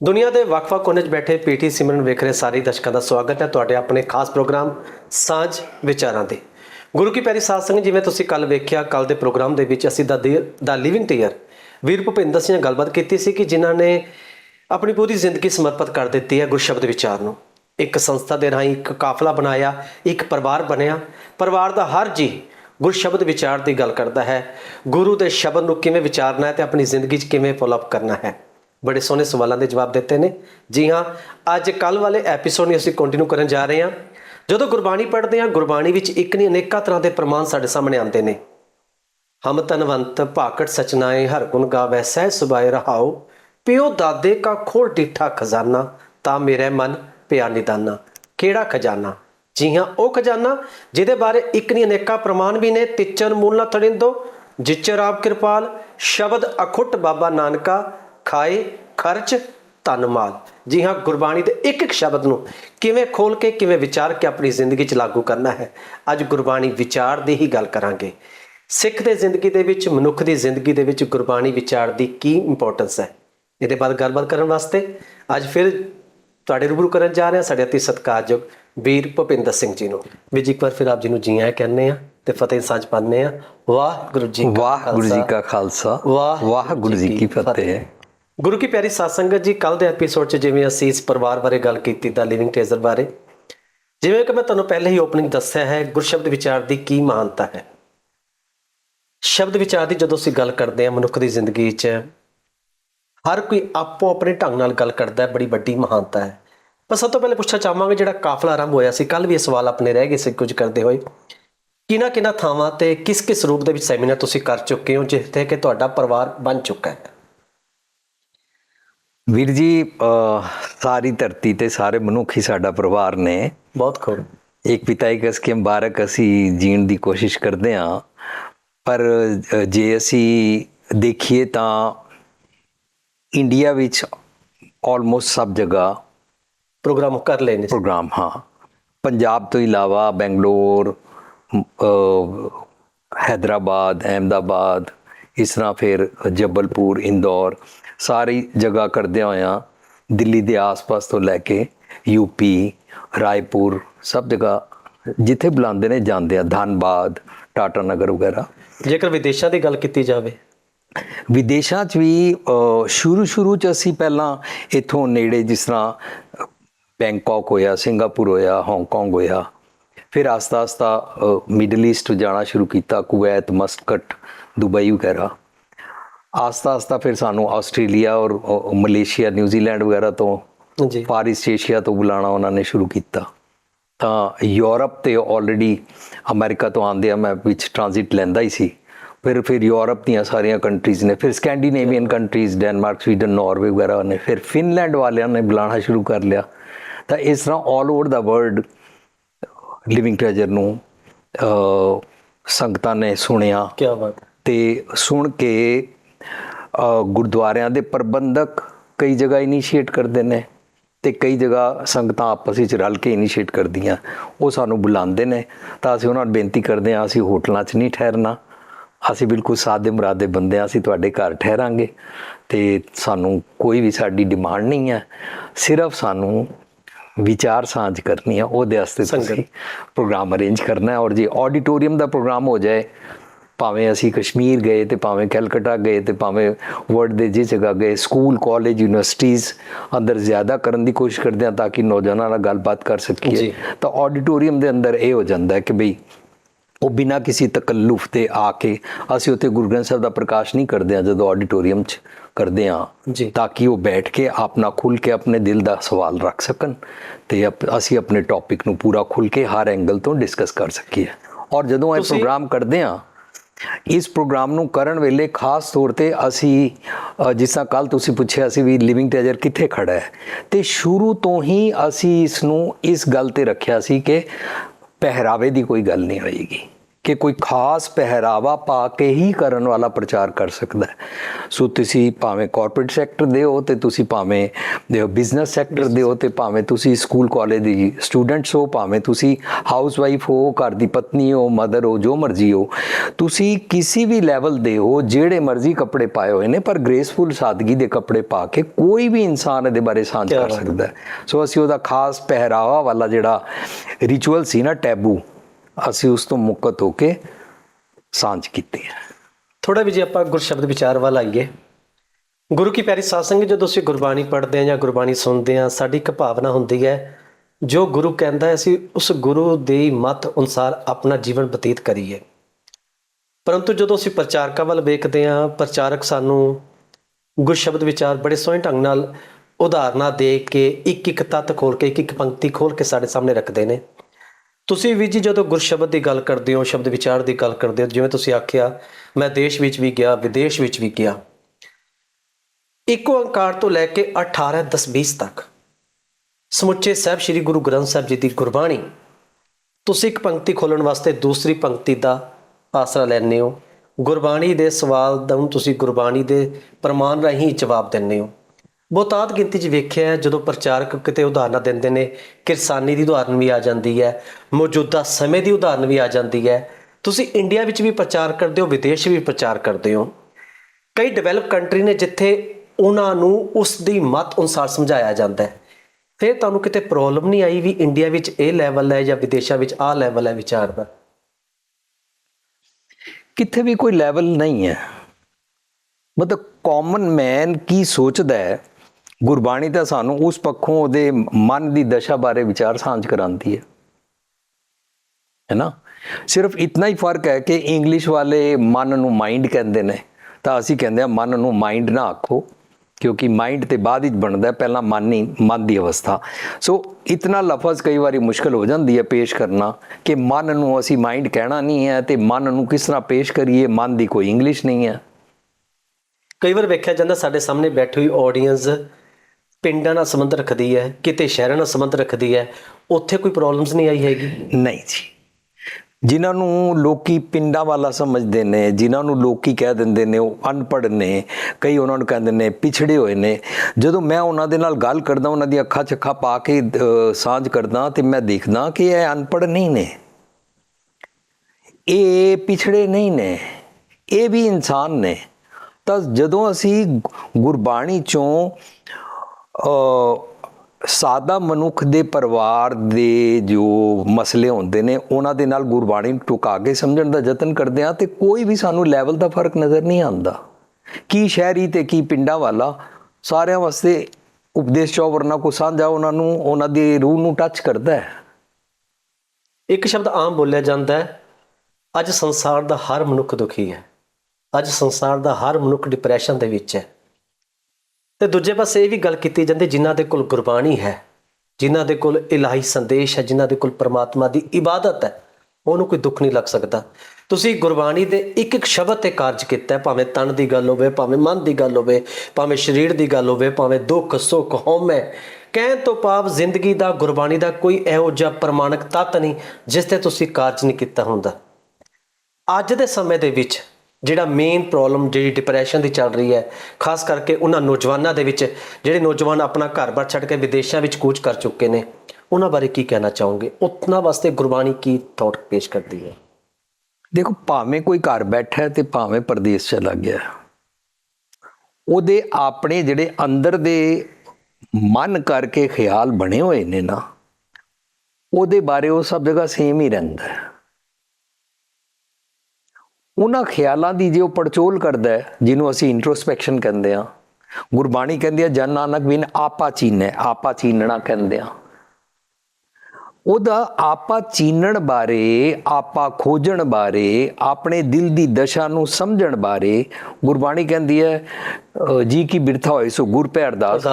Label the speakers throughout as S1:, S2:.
S1: ਦੁਨੀਆ ਦੇ ਵੱਖ-ਵੱਖ ਕੋਨੇ 'ਚ ਬੈਠੇ ਪੀਟੀ ਸਿਮਰਨ ਵੇਖ ਰਹੇ ਸਾਰੇ ਦਰਸ਼ਕਾਂ ਦਾ ਸਵਾਗਤ ਹੈ ਤੁਹਾਡੇ ਆਪਣੇ ਖਾਸ ਪ੍ਰੋਗਰਾਮ ਸਾਂਝ ਵਿਚਾਰਾਂ ਦੇ ਗੁਰੂ ਕੀ ਪਿਆਰੀ ਸਾਧ ਸੰਗਤ, ਜਿਵੇਂ ਤੁਸੀਂ ਕੱਲ ਵੇਖਿਆ ਕੱਲ ਦੇ ਪ੍ਰੋਗਰਾਮ ਦੇ ਵਿੱਚ ਅਸੀਂ ਦਾ ਦਾ ਲਿਵਿੰਗ ਟੀਅਰ ਵੀਰ ਭੁਪਿੰਦਰ ਸਿੰਘ ਨਾਲ ਗੱਲਬਾਤ ਕੀਤੀ ਸੀ ਕਿ ਜਿਨ੍ਹਾਂ ਨੇ ਆਪਣੀ ਪੂਰੀ ਜ਼ਿੰਦਗੀ ਸਮਰਪਿਤ ਕਰ ਦਿੱਤੀ ਹੈ ਗੁਰਸ਼ਬਦ ਵਿਚਾਰ ਨੂੰ। ਇੱਕ ਸੰਸਥਾ ਦੇ ਰਾਹੀਂ ਇੱਕ ਕਾਫਲਾ ਬਣਾਇਆ, ਇੱਕ ਪਰਿਵਾਰ ਬਣਿਆ। ਪਰਿਵਾਰ ਦਾ ਹਰ ਜੀ ਗੁਰਸ਼ਬਦ ਵਿਚਾਰ ਦੀ ਗੱਲ ਕਰਦਾ ਹੈ। ਗੁਰੂ ਦੇ ਸ਼ਬਦ ਨੂੰ ਕਿਵੇਂ ਵਿਚਾਰਨਾ ਹੈ ਤੇ ਆਪਣੀ ਜ਼ਿੰਦਗੀ 'ਚ ਕਿਵੇਂ ਫੋਲੋ ਅਪ ਕਰਨਾ ਹੈ। ਬੜੇ ਸੋਹਣੇ ਸਵਾਲਾਂ ਦੇ ਜਵਾਬ ਦਿੱਤੇ ਨੇ। ਜੀ ਹਾਂ, ਅੱਜ ਕੱਲ ਵਾਲੇ ਐਪੀਸੋਡ ਨੂੰ ਅਸੀਂ ਕੰਟੀਨਿਊ ਕਰਨ ਜਾ ਰਹੇ ਹਾਂ। ਜਦੋਂ ਗੁਰਬਾਣੀ ਪੜ੍ਹਦੇ ਹਾਂ, ਗੁਰਬਾਣੀ ਵਿੱਚ ਇੱਕ ਨਹੀਂ, ਅਨੇਕਾਂ ਤਰ੍ਹਾਂ ਦੇ ਪ੍ਰਮਾਣ ਸਾਡੇ ਸਾਹਮਣੇ ਆਉਂਦੇ ਨੇ। ਹਮ ਤਨਵੰਤ ਭਾਕਟ ਸਚਨਾਏ, ਹਰ ਗੁਣ ਗਾਵੈ, ਸਹਿ ਸੁਭਾਏ ਰਹਾਓ ਪਿਓ ਦਾਦੇ ਕਾ ਖੋਲ ਡਿਠਾ ਖਜ਼ਾਨਾ, ਤਾਂ ਮੇਰੇ ਮਨ ਪਿਆ ਨਿਦਾਨਾ। ਕਿਹੜਾ ਖਜ਼ਾਨਾ? ਜੀ ਹਾਂ, ਉਹ ਖਜ਼ਾਨਾ ਜਿਹਦੇ ਬਾਰੇ ਇੱਕ ਨਹੀਂ, ਅਨੇਕਾਂ ਪ੍ਰਮਾਣ ਵੀ ਨੇ। ਤਿੱਚਨ ਮੂਲ ਨਾ ਥੜਿੰਦੋ ਜਿਚਰ ਆਪ ਕਿਰਪਾਲ, ਸ਼ਬਦ ਅਖੁੱਟ ਬਾਬਾ ਨਾਨਕਾ ਖਾਏ ਖਰਚ ਧਨ ਮਾਲ ਜੀ ਹਾਂ ਗੁਰਬਾਣੀ ਦੇ ਇੱਕ ਇੱਕ ਸ਼ਬਦ ਨੂੰ ਕਿਵੇਂ ਖੋਲ ਕੇ ਕਿਵੇਂ ਵਿਚਾਰ ਕੇ ਆਪਣੀ ਜ਼ਿੰਦਗੀ 'ਚ ਲਾਗੂ ਕਰਨਾ ਹੈ ਅੱਜ ਗੁਰਬਾਣੀ ਵਿਚਾਰ ਦੀ ਹੀ ਗੱਲ ਕਰਾਂਗੇ। ਸਿੱਖ ਦੇ ਜ਼ਿੰਦਗੀ ਦੇ ਵਿੱਚ ਮਨੁੱਖ ਦੀ ਜ਼ਿੰਦਗੀ ਦੇ ਵਿੱਚ ਗੁਰਬਾਣੀ ਵਿਚਾਰ ਦੀ ਕੀ ਇੰਪੋਰਟੈਂਸ ਹੈ? ਇਹਦੇ ਬਾਰੇ ਗੱਲਬਾਤ ਕਰਨ ਵਾਸਤੇ ਅੱਜ ਫਿਰ ਤੁਹਾਡੇ ਰੂਬਰੂ ਕਰਨ ਜਾ ਰਹੇ ਹਾਂ ਸਾਡੇ ਅਤੀ ਸਤਿਕਾਰਯੋਗ ਵੀਰ ਭੁਪਿੰਦਰ ਸਿੰਘ ਜੀ ਨੂੰ। ਵੀ ਜੀ ਇੱਕ ਵਾਰ ਫਿਰ ਆਪ ਜੀ ਨੂੰ ਜੀ ਆਇਆਂ ਕਹਿੰਦੇ ਆ ਤੇ ਫਤਿਹ ਸਾਂਝ ਪਾਉਂਦੇ ਆ ਵਾਹਿਗੁਰੂ ਜੀ
S2: ਵਾਹਿਗੁਰੂ ਜੀ ਕਾ ਖਾਲਸਾ।
S1: ਵਾਹਿਗੁਰੂ
S2: ਵਾਹਿਗੁਰੂ ਜੀ ਕੀ ਫਤਿਹ।
S1: ਗੁਰੂ ਕੀ ਪਿਆਰੀ ਸਾਧ ਜੀ ਕੱਲ ਦੇ ਐਪੀਸੋਡ 'ਚ ਜਿਵੇਂ ਅਸੀਂ ਇਸ ਪਰਿਵਾਰ ਬਾਰੇ ਗੱਲ ਕੀਤੀ ਦਾ ਲਿਵਿੰਗ ਟੇਜ਼ਰ ਬਾਰੇ, ਜਿਵੇਂ ਕਿ ਮੈਂ ਤੁਹਾਨੂੰ ਪਹਿਲੇ ਹੀ ਓਪਨਿੰਗ ਦੱਸਿਆ ਹੈ, ਗੁਰਸ਼ਬਦ ਵਿਚਾਰ ਦੀ ਕੀ ਮਹਾਨਤਾ ਹੈ। ਸ਼ਬਦ ਵਿਚਾਰ ਦੀ ਜਦੋਂ ਅਸੀਂ ਗੱਲ ਕਰਦੇ ਹਾਂ ਮਨੁੱਖ ਦੀ ਜ਼ਿੰਦਗੀ 'ਚ, ਹਰ ਕੋਈ ਆਪੋ ਆਪਣੇ ਢੰਗ ਨਾਲ ਗੱਲ ਕਰਦਾ ਹੈ, ਬੜੀ ਵੱਡੀ ਮਹਾਨਤਾ ਹੈ। ਪਰ ਸਭ ਤੋਂ ਪਹਿਲੇ ਪੁੱਛਣਾ ਚਾਹਾਂਗੇ, ਜਿਹੜਾ ਕਾਫਲਾ ਆਰੰਭ ਹੋਇਆ ਸੀ ਕੱਲ ਵੀ ਇਹ ਸਵਾਲ ਆਪਣੇ ਰਹਿ ਗਏ ਸੀ ਕੁਝ ਕਰਦੇ ਹੋਏ। ਕਿਹਨਾਂ ਕਿਹਨਾਂ ਥਾਵਾਂ ਤੇ ਕਿਸ ਕਿਸ ਰੂਪ ਦੇ ਵਿੱਚ ਸੈਮੀਨਾਰ ਤੁਸੀਂ ਕਰ ਚੁੱਕੇ ਹੋ, ਜਿੱਥੇ ਕਿ ਤੁਹਾਡਾ ਪਰਿਵਾਰ ਬਣ ਚੁੱਕਾ ਹੈ?
S2: ਵੀਰ ਜੀ ਸਾਰੀ ਧਰਤੀ ਤੇ ਸਾਰੇ ਮਨੁੱਖ ਹੀ ਸਾਡਾ ਪਰਿਵਾਰ ਨੇ।
S1: ਬਹੁਤ ਖੂਬ।
S2: ਇੱਕ ਪਿਤਾ ਇੱਕ ਅਸ ਕੇ ਮੁਬਾਰਕ ਅਸੀਂ ਜੀਣ ਦੀ ਕੋਸ਼ਿਸ਼ ਕਰਦੇ ਹਾਂ। ਪਰ ਜੇ ਅਸੀਂ ਦੇਖੀਏ ਤਾਂ ਇੰਡੀਆ ਵਿੱਚ ਆਲਮੋਸਟ ਸਭ ਜਗ੍ਹਾ
S1: ਪ੍ਰੋਗਰਾਮ ਕਰ ਸੀ
S2: ਪ੍ਰੋਗਰਾਮ ਹਾਂ। ਪੰਜਾਬ ਤੋਂ ਇਲਾਵਾ ਬੈਂਗਲੌਰ ਹੈਦਰਾਬਾਦ ਅਹਿਮਦਾਬਾਦ ਇਸ ਤਰ੍ਹਾਂ ਫਿਰ ਜਬਲਪੁਰ ਇੰਦੌਰ ਸਾਰੀ ਜਗ੍ਹਾ ਕਰਦੇ ਹੋਇਆ ਦਿੱਲੀ ਦੇ ਆਸ-ਪਾਸ ਤੋਂ ਲੈ ਕੇ ਯੂਪੀ ਰਾਏਪੁਰ ਸਭ ਜਗ੍ਹਾ ਜਿੱਥੇ ਬੁਲਾਉਂਦੇ ਨੇ ਜਾਂਦੇ ਆ ਧਨਬਾਦ ਟਾਟਾ ਨਗਰ ਵਗੈਰਾ।
S1: ਜੇਕਰ ਵਿਦੇਸ਼ਾਂ ਦੀ ਗੱਲ ਕੀਤੀ ਜਾਵੇ।
S2: ਵਿਦੇਸ਼ਾਂ 'ਚ ਵੀ ਸ਼ੁਰੂ ਸ਼ੁਰੂ 'ਚ ਅਸੀਂ ਪਹਿਲਾਂ ਇੱਥੋਂ ਨੇੜੇ ਜਿਸ ਤਰ੍ਹਾਂ ਬੈਂਕਾਕ ਹੋਇਆ ਸਿੰਗਾਪੁਰ ਹੋਇਆ ਹਾਂਗਕਾਂਗ ਹੋਇਆ ਫਿਰ ਆਸਤਾ ਆਸਤਾ ਮਿਡਲ ਈਸਟ ਜਾਣਾ ਸ਼ੁਰੂ ਕੀਤਾ ਕੁਵੈਤ ਮਸਕਟ ਦੁਬਈ ਵਗੈਰਾ। ਆਸਤਾ ਆਸਤਾ ਫਿਰ ਸਾਨੂੰ ਆਸਟ੍ਰੇਲੀਆ ਔਰ ਮਲੇਸ਼ੀਆ ਨਿਊਜ਼ੀਲੈਂਡ ਵਗੈਰਾ ਤੋਂ
S1: ਜੀ।
S2: ਈਸਟ ਏਸ਼ੀਆ ਤੋਂ ਬੁਲਾਣਾ ਉਹਨਾਂ ਨੇ ਸ਼ੁਰੂ ਕੀਤਾ। ਤਾਂ ਯੂਰਪ ਤੇ ਆਲਰੇਡੀ ਅਮਰੀਕਾ ਤੋਂ ਆਂਦੇ ਆ ਮੈਂ ਵਿੱਚ ਟ੍ਰਾਂਜ਼ਿਟ ਲੈਂਦਾ ਹੀ ਸੀ। ਫਿਰ ਫਿਰ ਯੂਰਪ ਦੀਆਂ ਸਾਰੀਆਂ ਕੰਟਰੀਜ਼ ਨੇ ਫਿਰ Scandinavian countries Denmark Sweden Norway ਵਗੈਰਾ ਨੇ ਫਿਰ ਫਿਨਲੈਂਡ ਵਾਲਿਆਂ ਨੇ ਬੁਲਾਣਾ ਸ਼ੁਰੂ ਕਰ ਲਿਆ। ਤਾਂ ਇਸ ਤਰ੍ਹਾਂ all over the world living treasure ਨੂੰ ਸੰਗਤਾਂ ਨੇ ਸੁਣਿਆ।
S1: ਕੀ ਬਾਤ।
S2: ਤੇ ਸੁਣ ਕੇ ਗੁਰਦੁਆਰਿਆਂ ਦੇ ਪ੍ਰਬੰਧਕ ਕਈ ਜਗ੍ਹਾ ਇਨੀਸ਼ੀਏਟ ਕਰਦੇ ਨੇ ਤੇ ਕਈ ਜਗ੍ਹਾ ਸੰਗਤਾਂ ਆਪਸ ਵਿੱਚ ਰਲ ਕੇ ਇਨੀਸ਼ੀਏਟ ਕਰਦੀਆਂ ਉਹ ਸਾਨੂੰ ਬੁਲਾਉਂਦੇ ਨੇ। ਤਾਂ ਅਸੀਂ ਉਹਨਾਂ ਨੂੰ ਬੇਨਤੀ ਕਰਦੇ ਹਾਂ ਅਸੀਂ ਹੋਟਲਾਂ 'ਚ ਨਹੀਂ ਠਹਿਰਨਾ। ਅਸੀਂ ਬਿਲਕੁਲ ਸਾਦੇ ਮੁਰਾਦੇ ਬੰਦੇ ਹਾਂ ਅਸੀਂ ਤੁਹਾਡੇ ਘਰ ਠਹਿਰਾਂਗੇ ਤੇ ਸਾਨੂੰ ਕੋਈ ਵੀ ਸਾਡੀ ਡਿਮਾਂਡ ਨਹੀਂ ਹੈ। ਸਿਰਫ ਸਾਨੂੰ ਵਿਚਾਰ ਸਾਂਝ ਕਰਨੀ ਹੈ ਉਹਦੇ ਵਾਸਤੇ ਤੁਸੀਂ ਪ੍ਰੋਗਰਾਮ ਅਰੇਂਜ ਕਰਨਾ ਹੈ ਔਰ ਜੇ ਆਡੀਟੋਰੀਅਮ ਦਾ ਪ੍ਰੋਗਰਾਮ ਹੋ ਜਾਏ ਭਾਵੇਂ ਅਸੀਂ ਕਸ਼ਮੀਰ ਗਏ ਤੇ ਭਾਵੇਂ ਕਲਕੱਤਾ ਗਏ ਤੇ ਭਾਵੇਂ ਵਰਲਡ ਦੇ ਜਿਸ ਜਗ੍ਹਾ ਗਏ ਸਕੂਲ ਕਾਲਜ ਯੂਨੀਵਰਸਿਟੀਜ਼ ਅੰਦਰ ਜ਼ਿਆਦਾ ਕਰਨ ਦੀ ਕੋਸ਼ਿਸ਼ ਕਰਦੇ ਹਾਂ ਤਾਂ ਕਿ ਨੌਜਵਾਨਾਂ ਨਾਲ ਗੱਲਬਾਤ ਕਰ ਸਕੀਏ। ਤਾਂ ਆਡੀਟੋਰੀਅਮ ਦੇ ਅੰਦਰ ਇਹ ਹੋ ਜਾਂਦਾ ਹੈ ਕਿ ਬਈ ਉਹ ਬਿਨਾਂ ਕਿਸੇ ਤਕੱਲੁਫ ਤੇ ਆ ਕੇ ਅਸੀਂ ਉੱਥੇ ਗੁਰੂ ਗ੍ਰੰਥ ਸਾਹਿਬ ਦਾ ਪ੍ਰਕਾਸ਼ ਨਹੀਂ ਕਰਦੇ ਹਾਂ ਜਦੋਂ ਆਡੀਟੋਰੀਅਮ 'ਚ ਕਰਦੇ ਹਾਂ। ਤਾਂ ਕਿ ਉਹ ਬੈਠ ਕੇ ਆਪਣਾ ਖੁੱਲ ਕੇ ਆਪਣੇ ਦਿਲ ਦਾ ਸਵਾਲ ਰੱਖ ਸਕਣ ਤੇ ਅਸੀਂ ਆਪਣੇ ਟੌਪਿਕ ਨੂੰ ਪੂਰਾ ਖੁੱਲ ਕੇ ਹਰ ਐਂਗਲ ਤੋਂ ਡਿਸਕਸ ਕਰ ਸਕੀਏ ਔਰ ਜਦੋਂ ਇਹ ਪ੍ਰੋਗਰਾਮ ਕਰਦੇ ਹਾਂ ਇਸ ਪ੍ਰੋਗਰਾਮ ਨੂੰ ਕਰਨ ਵੇਲੇ ਖਾਸ ਤੌਰ ਤੇ ਅਸੀਂ ਜਿਸ ਤਰ੍ਹਾਂ ਕੱਲ ਤੁਸੀਂ ਪੁੱਛਿਆ ਸੀ ਵੀ ਲਿਵਿੰਗ ਟ੍ਰੈਜਰ ਕਿੱਥੇ ਖੜਾ ਹੈ, ਤੇ ਸ਼ੁਰੂ ਤੋਂ ਹੀ ਅਸੀਂ ਇਸ ਨੂੰ ਇਸ ਗੱਲ ਤੇ ਰੱਖਿਆ ਸੀ ਕਿ ਪਹਿਰਾਵੇ ਦੀ ਕੋਈ ਗੱਲ ਨਹੀਂ ਹੋਏਗੀ। ਕਿ ਕੋਈ ਖਾਸ ਪਹਿਰਾਵਾ ਪਾ ਕੇ ਹੀ ਕਰਨ ਵਾਲਾ ਪ੍ਰਚਾਰ ਕਰ ਸਕਦਾ ਹੈ ਸੋ ਤੁਸੀਂ ਭਾਵੇਂ ਕਾਰਪੋਰੇਟ ਸੈਕਟਰ ਦੇ ਹੋ ਤੇ ਤੁਸੀਂ ਭਾਵੇਂ ਦੇ ਬਿਜ਼ਨਸ ਸੈਕਟਰ ਦੇ ਹੋ ਤੇ ਭਾਵੇਂ ਤੁਸੀਂ ਸਕੂਲ ਕਾਲਜ ਦੀ ਸਟੂਡੈਂਟਸ ਹੋ ਭਾਵੇਂ ਤੁਸੀਂ ਹਾਊਸ ਵਾਈਫ ਹੋ ਘਰ ਦੀ ਪਤਨੀ ਹੋ ਮਦਰ ਹੋ ਜੋ ਮਰਜ਼ੀ ਹੋ ਤੁਸੀਂ ਕਿਸੇ ਵੀ ਲੈਵਲ ਦੇ ਹੋ ਜਿਹੜੇ ਮਰਜ਼ੀ ਕੱਪੜੇ ਪਾਏ ਹੋਏ ਨੇ ਪਰ ਗ੍ਰੇਸਫੁਲ ਸਾਦਗੀ ਦੇ ਕੱਪੜੇ ਪਾ ਕੇ ਕੋਈ ਵੀ ਇਨਸਾਨ ਇਹਦੇ ਬਾਰੇ ਸਾਂਝ ਕਰ। ਸਕਦਾ ਹੈ ਸੋ ਅਸੀਂ ਉਹਦਾ ਖਾਸ ਪਹਿਰਾਵਾ ਵਾਲਾ ਜਿਹੜਾ ਰਿਚੁਅਲ ਸੀ ਨਾ ਟੈਬੂ ਅਸੀਂ ਉਸ ਤੋਂ ਮੁਕਤ ਹੋ ਕੇ ਸਾਂਝ ਕੀਤੀ ਹੈ।
S1: ਥੋੜਾ ਵੀ ਜੇ ਆਪਾਂ ਗੁਰਸ਼ਬਦ ਵਿਚਾਰ ਵੱਲ ਆਈਏ, ਗੁਰੂ ਕੀ ਪਿਆਰੀ ਸਾਧ ਸੰਗਤ, ਜਦੋਂ ਅਸੀਂ ਗੁਰਬਾਣੀ ਪੜ੍ਹਦੇ ਹਾਂ ਜਾਂ ਗੁਰਬਾਣੀ ਸੁਣਦੇ ਹਾਂ, ਸਾਡੀ ਇੱਕ ਭਾਵਨਾ ਹੁੰਦੀ ਹੈ, ਜੋ ਗੁਰੂ ਕਹਿੰਦਾ ਹੈ, ਅਸੀਂ ਉਸ ਗੁਰੂ ਦੀ ਮਤ ਅਨੁਸਾਰ ਆਪਣਾ ਜੀਵਨ ਬਤੀਤ ਕਰੀਏ। ਪਰੰਤੂ ਜਦੋਂ ਅਸੀਂ ਪ੍ਰਚਾਰਕਾਂ ਵੱਲ ਵੇਖਦੇ ਹਾਂ, ਪ੍ਰਚਾਰਕ ਸਾਨੂੰ ਗੁਰਸ਼ਬਦ ਵਿਚਾਰ ਬੜੇ ਸੋਹਣੇ ਢੰਗ ਨਾਲ ਉਦਾਹਰਨਾਂ ਦੇ ਕੇ ਇੱਕ ਇੱਕ ਤੱਤ ਖੋਲ ਕੇ ਇੱਕ ਇੱਕ ਪੰਕਤੀ ਖੋਲ ਕੇ ਸਾਡੇ ਸਾਹਮਣੇ ਰੱਖਦੇ ਨੇ। ਤੁਸੀਂ ਵੀ ਜੀ ਜਦੋਂ ਗੁਰਸ਼ਬਦ ਦੀ ਗੱਲ ਕਰਦੇ ਹੋ, ਸ਼ਬਦ ਵਿਚਾਰ ਦੀ ਗੱਲ ਕਰਦੇ ਹੋ, ਜਿਵੇਂ ਤੁਸੀਂ ਆਖਿਆ, ਮੈਂ ਦੇਸ਼ ਵਿੱਚ ਵੀ ਗਿਆ, ਵਿਦੇਸ਼ ਵਿੱਚ ਵੀ ਗਿਆ। ਇੱਕ ਓੰਕਾਰ ਤੋਂ ਲੈ ਕੇ 18 10 20 ਤੱਕ ਸਮੁੱਚੇ ਸਾਹਿਬ ਸ੍ਰੀ ਗੁਰੂ ਗ੍ਰੰਥ ਸਾਹਿਬ ਜੀ ਦੀ ਗੁਰਬਾਣੀ, ਤੁਸੀਂ ਇੱਕ ਪੰਕਤੀ ਖੋਲਣ ਵਾਸਤੇ ਦੂਸਰੀ ਪੰਕਤੀ ਦਾ ਆਸਰਾ ਲੈਂਦੇ ਹੋ। ਗੁਰਬਾਣੀ ਦੇ ਸਵਾਲ ਦਾ ਤੁਸੀਂ ਗੁਰਬਾਣੀ ਦੇ ਪ੍ਰਮਾਣ ਰਾਹੀਂ ਜਵਾਬ ਦਿੰਦੇ ਹੋ। ਬਹੁਤਾਤ ਗਿਣਤੀ 'ਚ ਵੇਖਿਆ ਹੈ, ਜਦੋਂ ਪ੍ਰਚਾਰਕ ਕਿਤੇ ਉਦਾਹਰਨਾਂ ਦਿੰਦੇ ਨੇ ਕਿਰਸਾਨੀ ਦੀ ਉਦਾਹਰਨ ਵੀ ਆ ਜਾਂਦੀ ਹੈ ਮੌਜੂਦਾ ਸਮੇਂ ਦੀ ਉਦਾਹਰਨ ਵੀ ਆ ਜਾਂਦੀ ਹੈ। ਤੁਸੀਂ ਇੰਡੀਆ ਵਿੱਚ ਵੀ ਪ੍ਰਚਾਰ ਕਰਦੇ ਹੋ ਵਿਦੇਸ਼ ਵੀ ਪ੍ਰਚਾਰ ਕਰਦੇ ਹੋ। ਕਈ ਡਿਵੈਲਪ ਕੰਟਰੀ ਨੇ ਜਿੱਥੇ ਉਹਨਾਂ ਨੂੰ ਉਸ ਦੀ ਮਤ ਅਨੁਸਾਰ ਸਮਝਾਇਆ ਜਾਂਦਾ ਹੈ। ਫਿਰ ਤੁਹਾਨੂੰ ਕਿਤੇ ਪ੍ਰੋਬਲਮ ਨਹੀਂ ਆਈ ਵੀ ਇੰਡੀਆ ਵਿੱਚ ਇਹ ਲੈਵਲ ਹੈ ਜਾਂ ਵਿਦੇਸ਼ਾਂ ਵਿੱਚ ਆਹ ਲੈਵਲ ਹੈ ਵਿਚਾਰ ਦਾ?
S2: ਕਿੱਥੇ ਵੀ ਕੋਈ ਲੈਵਲ ਨਹੀਂ ਹੈ। ਮਤਲਬ ਕਾਮਨ ਮੈਨ ਕੀ ਸੋਚਦਾ ਹੈ? ਗੁਰਬਾਣੀ ਤਾਂ ਸਾਨੂੰ ਉਸ ਪੱਖੋਂ ਉਹਦੇ ਮਨ ਦੀ ਦਸ਼ਾ ਬਾਰੇ ਵਿਚਾਰ ਸਾਂਝ ਕਰਾਂਦੀ ਹੈ। ਹੈ ਨਾ? ਸਿਰਫ ਇਤਨਾ ਹੀ ਫ਼ਰਕ ਹੈ ਕਿ ਇੰਗਲਿਸ਼ ਵਾਲੇ ਮਨ ਨੂੰ ਮਾਈਂਡ ਕਹਿੰਦੇ ਨੇ। ਤਾਂ ਅਸੀਂ ਕਹਿੰਦੇ ਆ ਮਨ ਨੂੰ ਮਾਈਂਡ ਨਾ ਆਖੋ, ਕਿਉਂਕਿ ਮਾਈਂਡ ਤੇ ਬਾਅਦ ਹੀ ਬਣਦਾ ਪਹਿਲਾਂ ਮਨ ਹੀ, ਮਨ ਦੀ ਅਵਸਥਾ। ਸੋ ਇਤਨਾ ਲਫ਼ਜ਼ ਕਈ ਵਾਰੀ ਮੁਸ਼ਕਲ ਹੋ ਜਾਂਦੀ ਹੈ ਪੇਸ਼ ਕਰਨਾ ਕਿ ਮਨ ਨੂੰ ਅਸੀਂ ਮਾਈਂਡ ਕਹਿਣਾ ਨਹੀਂ ਹੈ ਤੇ ਮਨ ਨੂੰ ਕਿਸ ਤਰ੍ਹਾਂ ਪੇਸ਼ ਕਰੀਏ, ਮਨ ਦੀ ਕੋਈ ਇੰਗਲਿਸ਼ ਨਹੀਂ ਹੈ।
S1: ਕਈ ਵਾਰ ਵੇਖਿਆ ਜਾਂਦਾ ਸਾਡੇ ਸਾਹਮਣੇ ਬੈਠੀ ਹੋਈ ਆਡੀਅנס ਪਿੰਡਾਂ ਨਾਲ ਸੰਬੰਧ ਰੱਖਦੀ ਹੈ, ਕਿਤੇ ਸ਼ਹਿਰਾਂ ਨਾਲ ਸੰਬੰਧ ਰੱਖਦੀ ਹੈ, ਉੱਥੇ ਕੋਈ ਪ੍ਰੋਬਲਮਸ ਨਹੀਂ ਆਈ ਹੈਗੀ?
S2: ਨਹੀਂ ਜੀ। ਜਿਨ੍ਹਾਂ ਨੂੰ ਲੋਕੀ ਪਿੰਡਾਂ ਵਾਲਾ ਸਮਝਦੇ ਨੇ, ਜਿਨ੍ਹਾਂ ਨੂੰ ਲੋਕੀ ਕਹਿ ਦਿੰਦੇ ਨੇ, ਉਹ ਅਨਪੜ੍ਹ ਨੇ, ਕਈ ਉਹਨਾਂ ਨੂੰ ਕਹਿੰਦੇ ਨੇ ਪਿਛੜੇ ਹੋਏ ਨੇ। ਜਦੋਂ ਮੈਂ ਉਹਨਾਂ ਦੇ ਨਾਲ ਗੱਲ ਕਰਦਾ, ਉਹਨਾਂ ਦੀ ਅੱਖਾਂ 'ਚ ਪਾ ਕੇ ਸਾਂਝ ਕਰਦਾ ਤੇ ਮੈਂ ਦੇਖਦਾ ਕਿ ਇਹ ਅਨਪੜ੍ਹ ਨਹੀਂ ਨੇ। ਇਹ ਪਿਛੜੇ ਨਹੀਂ ਨੇ। ਇਹ ਵੀ ਇਨਸਾਨ ਨੇ। ਤਾਂ ਜਦੋਂ ਅਸੀਂ ਗੁਰਬਾਣੀ ਚੋਂ ਸਾਦਾ ਮਨੁੱਖ ਦੇ ਪਰਿਵਾਰ ਦੇ ਜੋ ਮਸਲੇ ਹੁੰਦੇ ਨੇ, ਉਹਨਾਂ ਦੇ ਨਾਲ ਗੁਰਬਾਣੀ ਨੂੰ ਟੁਕਾ ਕੇ ਸਮਝਣ ਦਾ ਯਤਨ ਕਰਦੇ ਆ ਤੇ ਕੋਈ ਵੀ ਸਾਨੂੰ ਲੈਵਲ ਦਾ ਫ਼ਰਕ ਨਜ਼ਰ ਨਹੀਂ ਆਉਂਦਾ। ਕੀ ਸ਼ਹਿਰੀ ਤੇ ਕੀ ਪਿੰਡਾਂ ਵਾਲਾ, ਸਾਰਿਆਂ ਵਾਸਤੇ ਉਪਦੇਸ਼ ਚੌਵਰਨਾ ਕੋ ਸਾਂਝਾ ਉਹਨਾਂ ਨੂੰ, ਉਹਨਾਂ ਦੀ ਰੂਹ ਨੂੰ ਟੱਚ ਕਰਦਾ ਹੈ।
S1: ਇੱਕ ਸ਼ਬਦ ਆਮ ਬੋਲਿਆ ਜਾਂਦਾ ਹੈ, ਅੱਜ ਸੰਸਾਰ ਦਾ ਹਰ ਮਨੁੱਖ ਦੁਖੀ ਹੈ। ਅੱਜ ਸੰਸਾਰ ਦਾ ਹਰ ਮਨੁੱਖ ਡਿਪਰੈਸ਼ਨ ਦੇ ਵਿੱਚ ਹੈ। ਤੇ ਦੂਜੇ ਪਾਸੇ ਇਹ ਵੀ ਗੱਲ ਕੀਤੀ ਜਾਂਦੀ ਜਿਨ੍ਹਾਂ ਦੇ ਕੋਲ ਗੁਰਬਾਣੀ ਹੈ, ਜਿਨ੍ਹਾਂ ਦੇ ਕੋਲ ਇਲਾਹੀ ਸੰਦੇਸ਼ ਹੈ, ਜਿਨ੍ਹਾਂ ਦੇ ਕੋਲ ਪਰਮਾਤਮਾ ਦੀ ਇਬਾਦਤ ਹੈ, ਉਹਨੂੰ ਕੋਈ ਦੁੱਖ ਨਹੀਂ ਲੱਗ ਸਕਦਾ। ਤੁਸੀਂ ਗੁਰਬਾਣੀ ਦੇ ਇੱਕ ਇੱਕ ਸ਼ਬਦ ਤੇ ਕਾਰਜ ਕੀਤਾ ਭਾਵੇਂ ਤਨ ਦੀ ਗੱਲ ਹੋਵੇ, ਭਾਵੇਂ ਮਨ ਦੀ ਗੱਲ ਹੋਵੇ, ਭਾਵੇਂ ਸਰੀਰ ਦੀ ਗੱਲ ਹੋਵੇ, ਭਾਵੇਂ ਦੁੱਖ, ਸੁੱਖ, ਹਉਮੈ, ਕਹਿਣ ਤੋਂ ਭਾਵ ਜ਼ਿੰਦਗੀ ਦਾ, ਗੁਰਬਾਣੀ ਦਾ ਕੋਈ ਇਹੋ ਜਿਹਾ ਪ੍ਰਮਾਣਿਕ ਤੱਤ ਨਹੀਂ, ਜਿਸ ਤੇ ਤੁਸੀਂ ਕਾਰਜ ਨਹੀਂ ਕੀਤਾ ਹੁੰਦਾ। ਅੱਜ ਦੇ ਸਮੇਂ ਦੇ ਵਿੱਚ ਜਿਹੜਾ ਮੇਨ ਪ੍ਰੋਬਲਮ ਜਿਹੜੀ ਡਿਪਰੈਸ਼ਨ ਦੀ ਚੱਲ ਰਹੀ ਹੈ, ਖਾਸ ਕਰਕੇ ਉਹਨਾਂ ਨੌਜਵਾਨਾਂ ਦੇ ਵਿੱਚ, ਜਿਹੜੇ ਨੌਜਵਾਨ ਆਪਣਾ ਘਰ-ਬਾਰ ਛੱਡ ਕੇ ਵਿਦੇਸ਼ਾਂ ਵਿੱਚ ਕੂਚ ਕਰ ਚੁੱਕੇ ਨੇ, ਉਹਨਾਂ ਬਾਰੇ ਕੀ ਕਹਿਣਾ ਚਾਹੋਗੇ? ਉਹਨਾਂ ਵਾਸਤੇ ਗੁਰਬਾਣੀ ਕੀ ਥਾਟ ਪੇਸ਼ ਕਰਦੀ ਹੈ?
S2: ਦੇਖੋ, ਭਾਵੇਂ ਕੋਈ ਘਰ ਬੈਠਾ ਹੈ ਤੇ ਭਾਵੇਂ ਪਰਦੇਸ ਚਲਾ ਗਿਆ ਉਹਦੇ ਆਪਣੇ ਜਿਹੜੇ ਅੰਦਰ ਦੇ ਮਨ ਕਰਕੇ ਖਿਆਲ ਬਣੇ ਹੋਏ ਨੇ ਨਾ, ਉਹਦੇ ਬਾਰੇ ਉਹ ਸਭ ਜਗ੍ਹਾ ਸੇਮ ਹੀ ਰਹਿੰਦਾ ਹੈ। ਉਹਨਾਂ ਖਿਆਲਾਂ ਦੀ ਜੇ ਉਹ ਪੜਚੋਲ ਕਰਦਾ ਹੈ ਜਿਹਨੂੰ ਅਸੀਂ ਇੰਟਰੋਸਪੈਕਸ਼ਨ ਕਹਿੰਦੇ ਆ ਗੁਰਬਾਣੀ ਕਹਿੰਦੀ ਆ ਜਨ ਨਾਨਕ ਬਿਨ ਆਪਾ ਚੀਨੈ ਆਪਾ ਚੀਨਣਾ ਕਹਿੰਦੇ ਆ ਉਹਦਾ ਆਪਾ ਚੀਨਣ ਬਾਰੇ ਆਪਾ ਖੋਜਣ ਬਾਰੇ ਆਪਣੇ ਦਿਲ ਦੀ ਦਸ਼ਾ ਨੂੰ ਸਮਝਣ ਬਾਰੇ ਗੁਰਬਾਣੀ ਕਹਿੰਦੀ ਹੈ ਅ, ਜੀ ਕੀ ਬਿਰਥਾ ਹੋਏ ਸੋ ਗੁਰ ਪੈ ਅਰਦਾਸ ਕਰ।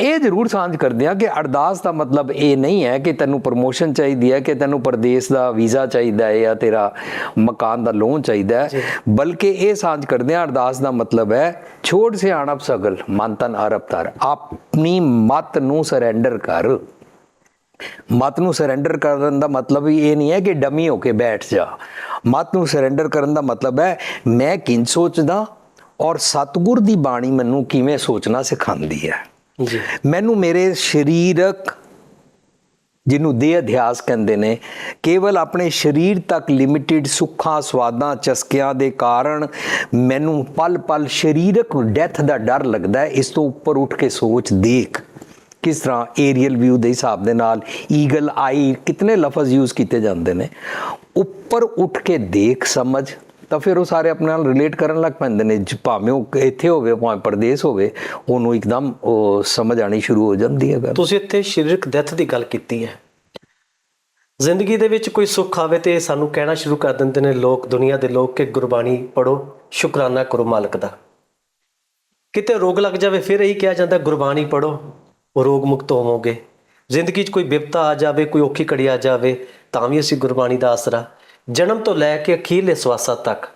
S2: ਇਹ ਜ਼ਰੂਰ ਸਾਂਝ ਕਰਦੇ ਆ ਕਿ ਅਰਦਾਸ ਦਾ ਮਤਲਬ ਇਹ ਨਹੀਂ ਹੈ ਕਿ ਤੈਨੂੰ ਪ੍ਰਮੋਸ਼ਨ ਚਾਹੀਦੀ ਹੈ ਕਿ ਤੈਨੂੰ ਪਰਦੇਸ ਦਾ ਵੀਜ਼ਾ ਚਾਹੀਦਾ ਹੈ ਜਾਂ ਤੇਰਾ ਮਕਾਨ ਦਾ ਲੋਨ ਚਾਹੀਦਾ ਹੈ। ਬਲਕਿ ਇਹ ਸਾਂਝ ਕਰਦੇ ਆ ਅਰਦਾਸ ਦਾ ਮਤਲਬ ਹੈ ਛੋੜ ਸਿਆਣਪ ਸਗਲ ਮਨ ਤਨ ਅਰਬ ਤਰ ਆਪਣੀ ਮਤ ਨੂੰ ਸਰੈਂਡਰ ਕਰ। ਮਤ ਨੂੰ ਸਰੈਂਡਰ ਕਰਨ ਦਾ ਮਤਲਬ ਵੀ ਇਹ ਨਹੀਂ ਹੈ ਕਿ ਡਮੀ ਹੋ ਕੇ ਬੈਠ ਜਾ। ਮਤ ਨੂੰ ਸਰੈਂਡਰ ਕਰਨ ਦਾ ਮਤਲਬ ਹੈ ਮੈਂ ਕਿੰਨ ਸੋਚਦਾ ਔਰ ਸਤਿਗੁਰ ਦੀ ਬਾਣੀ ਮੈਨੂੰ ਕਿਵੇਂ ਸੋਚਣਾ ਸਿਖਾਉਂਦੀ ਹੈ। ਮੈਨੂੰ ਮੇਰੇ ਸਰੀਰਕ, ਜਿਹਨੂੰ ਦੇਹ ਅਧਿਆਸ ਕਹਿੰਦੇ ਨੇ, ਕੇਵਲ ਆਪਣੇ ਸਰੀਰ ਤੱਕ ਲਿਮਿਟਿਡ ਸੁੱਖਾਂ, ਸਵਾਦਾਂ, ਚਸਕਿਆਂ ਦੇ ਕਾਰਨ ਮੈਨੂੰ ਪਲ-ਪਲ ਸਰੀਰਕ ਡੈਥ ਦਾ ਡਰ ਲੱਗਦਾ ਹੈ। ਇਸ ਤੋਂ ਉੱਪਰ ਉੱਠ ਕੇ ਸੋਚ ਦੇਖ। ਕਿਸ ਤਰ੍ਹਾਂ ਏਰੀਅਲ ਵਿਊ ਦੇ ਹਿਸਾਬ ਦੇ ਨਾਲ ਈਗਲ ਆਈ ਕਿਤਨੇ ਲਫ਼ਜ਼ ਯੂਜ਼ ਕੀਤੇ ਜਾਂਦੇ ਨੇ। ਉੱਪਰ ਉੱਠ ਕੇ ਦੇਖ ਸਮਝ ਤਾਂ ਫਿਰ ਉਹ ਸਾਰੇ ਆਪਣੇ ਨਾਲ ਰਿਲੇਟ ਕਰਨ ਲੱਗ ਪੈਂਦੇ ਨੇ, ਜ- ਭਾਵੇਂ ਉਹ ਇੱਥੇ ਹੋਵੇ, ਭਾਵੇਂ ਪਰਦੇਸ ਹੋਵੇ, ਉਹਨੂੰ ਇੱਕਦਮ ਉਹ ਸਮਝ ਆਣੀ ਸ਼ੁਰੂ ਹੋ ਜਾਂਦੀ ਹੈ ਗੱਲ।
S1: ਤੁਸੀਂ ਇੱਥੇ ਸਰੀਰਕ ਡੈਥ ਦੀ ਗੱਲ ਕੀਤੀ ਹੈ। ਜ਼ਿੰਦਗੀ ਦੇ ਵਿੱਚ ਕੋਈ ਸੁੱਖ ਆਵੇ ਤੇ ਸਾਨੂੰ ਕਹਿਣਾ ਸ਼ੁਰੂ ਕਰ ਦਿੰਦੇ ਨੇ, ਲੋਕ, ਦੁਨੀਆ ਦੇ ਲੋਕ ਕਿ ਗੁਰਬਾਣੀ ਪੜੋ ਸ਼ੁਕਰਾਨਾ ਕਰੋ ਮਾਲਕ ਦਾ। ਕਿਤੇ ਰੋਗ ਲੱਗ ਜਾਵੇ, ਫਿਰ ਇਹੀ ਕਿਹਾ ਜਾਂਦਾ, ਗੁਰਬਾਣੀ ਪੜੋ ਉਹ ਰੋਗ ਮੁਕਤ ਹੋਵੋਗੇ। ਜ਼ਿੰਦਗੀ 'ਚ ਕੋਈ ਵਿਪਤਾ ਆ ਜਾਵੇ, ਕੋਈ ਔਖੀ ਘੜੀ ਆ ਜਾਵੇ, ਤਾਂ ਵੀ ਅਸੀਂ ਗੁਰਬਾਣੀ ਦਾ ਆਸਰਾ ਜਨਮ ਤੋਂ ਲੈ ਕੇ ਅਖੀਰਲੇ ਸਵਾਸਾਂ ਤੱਕ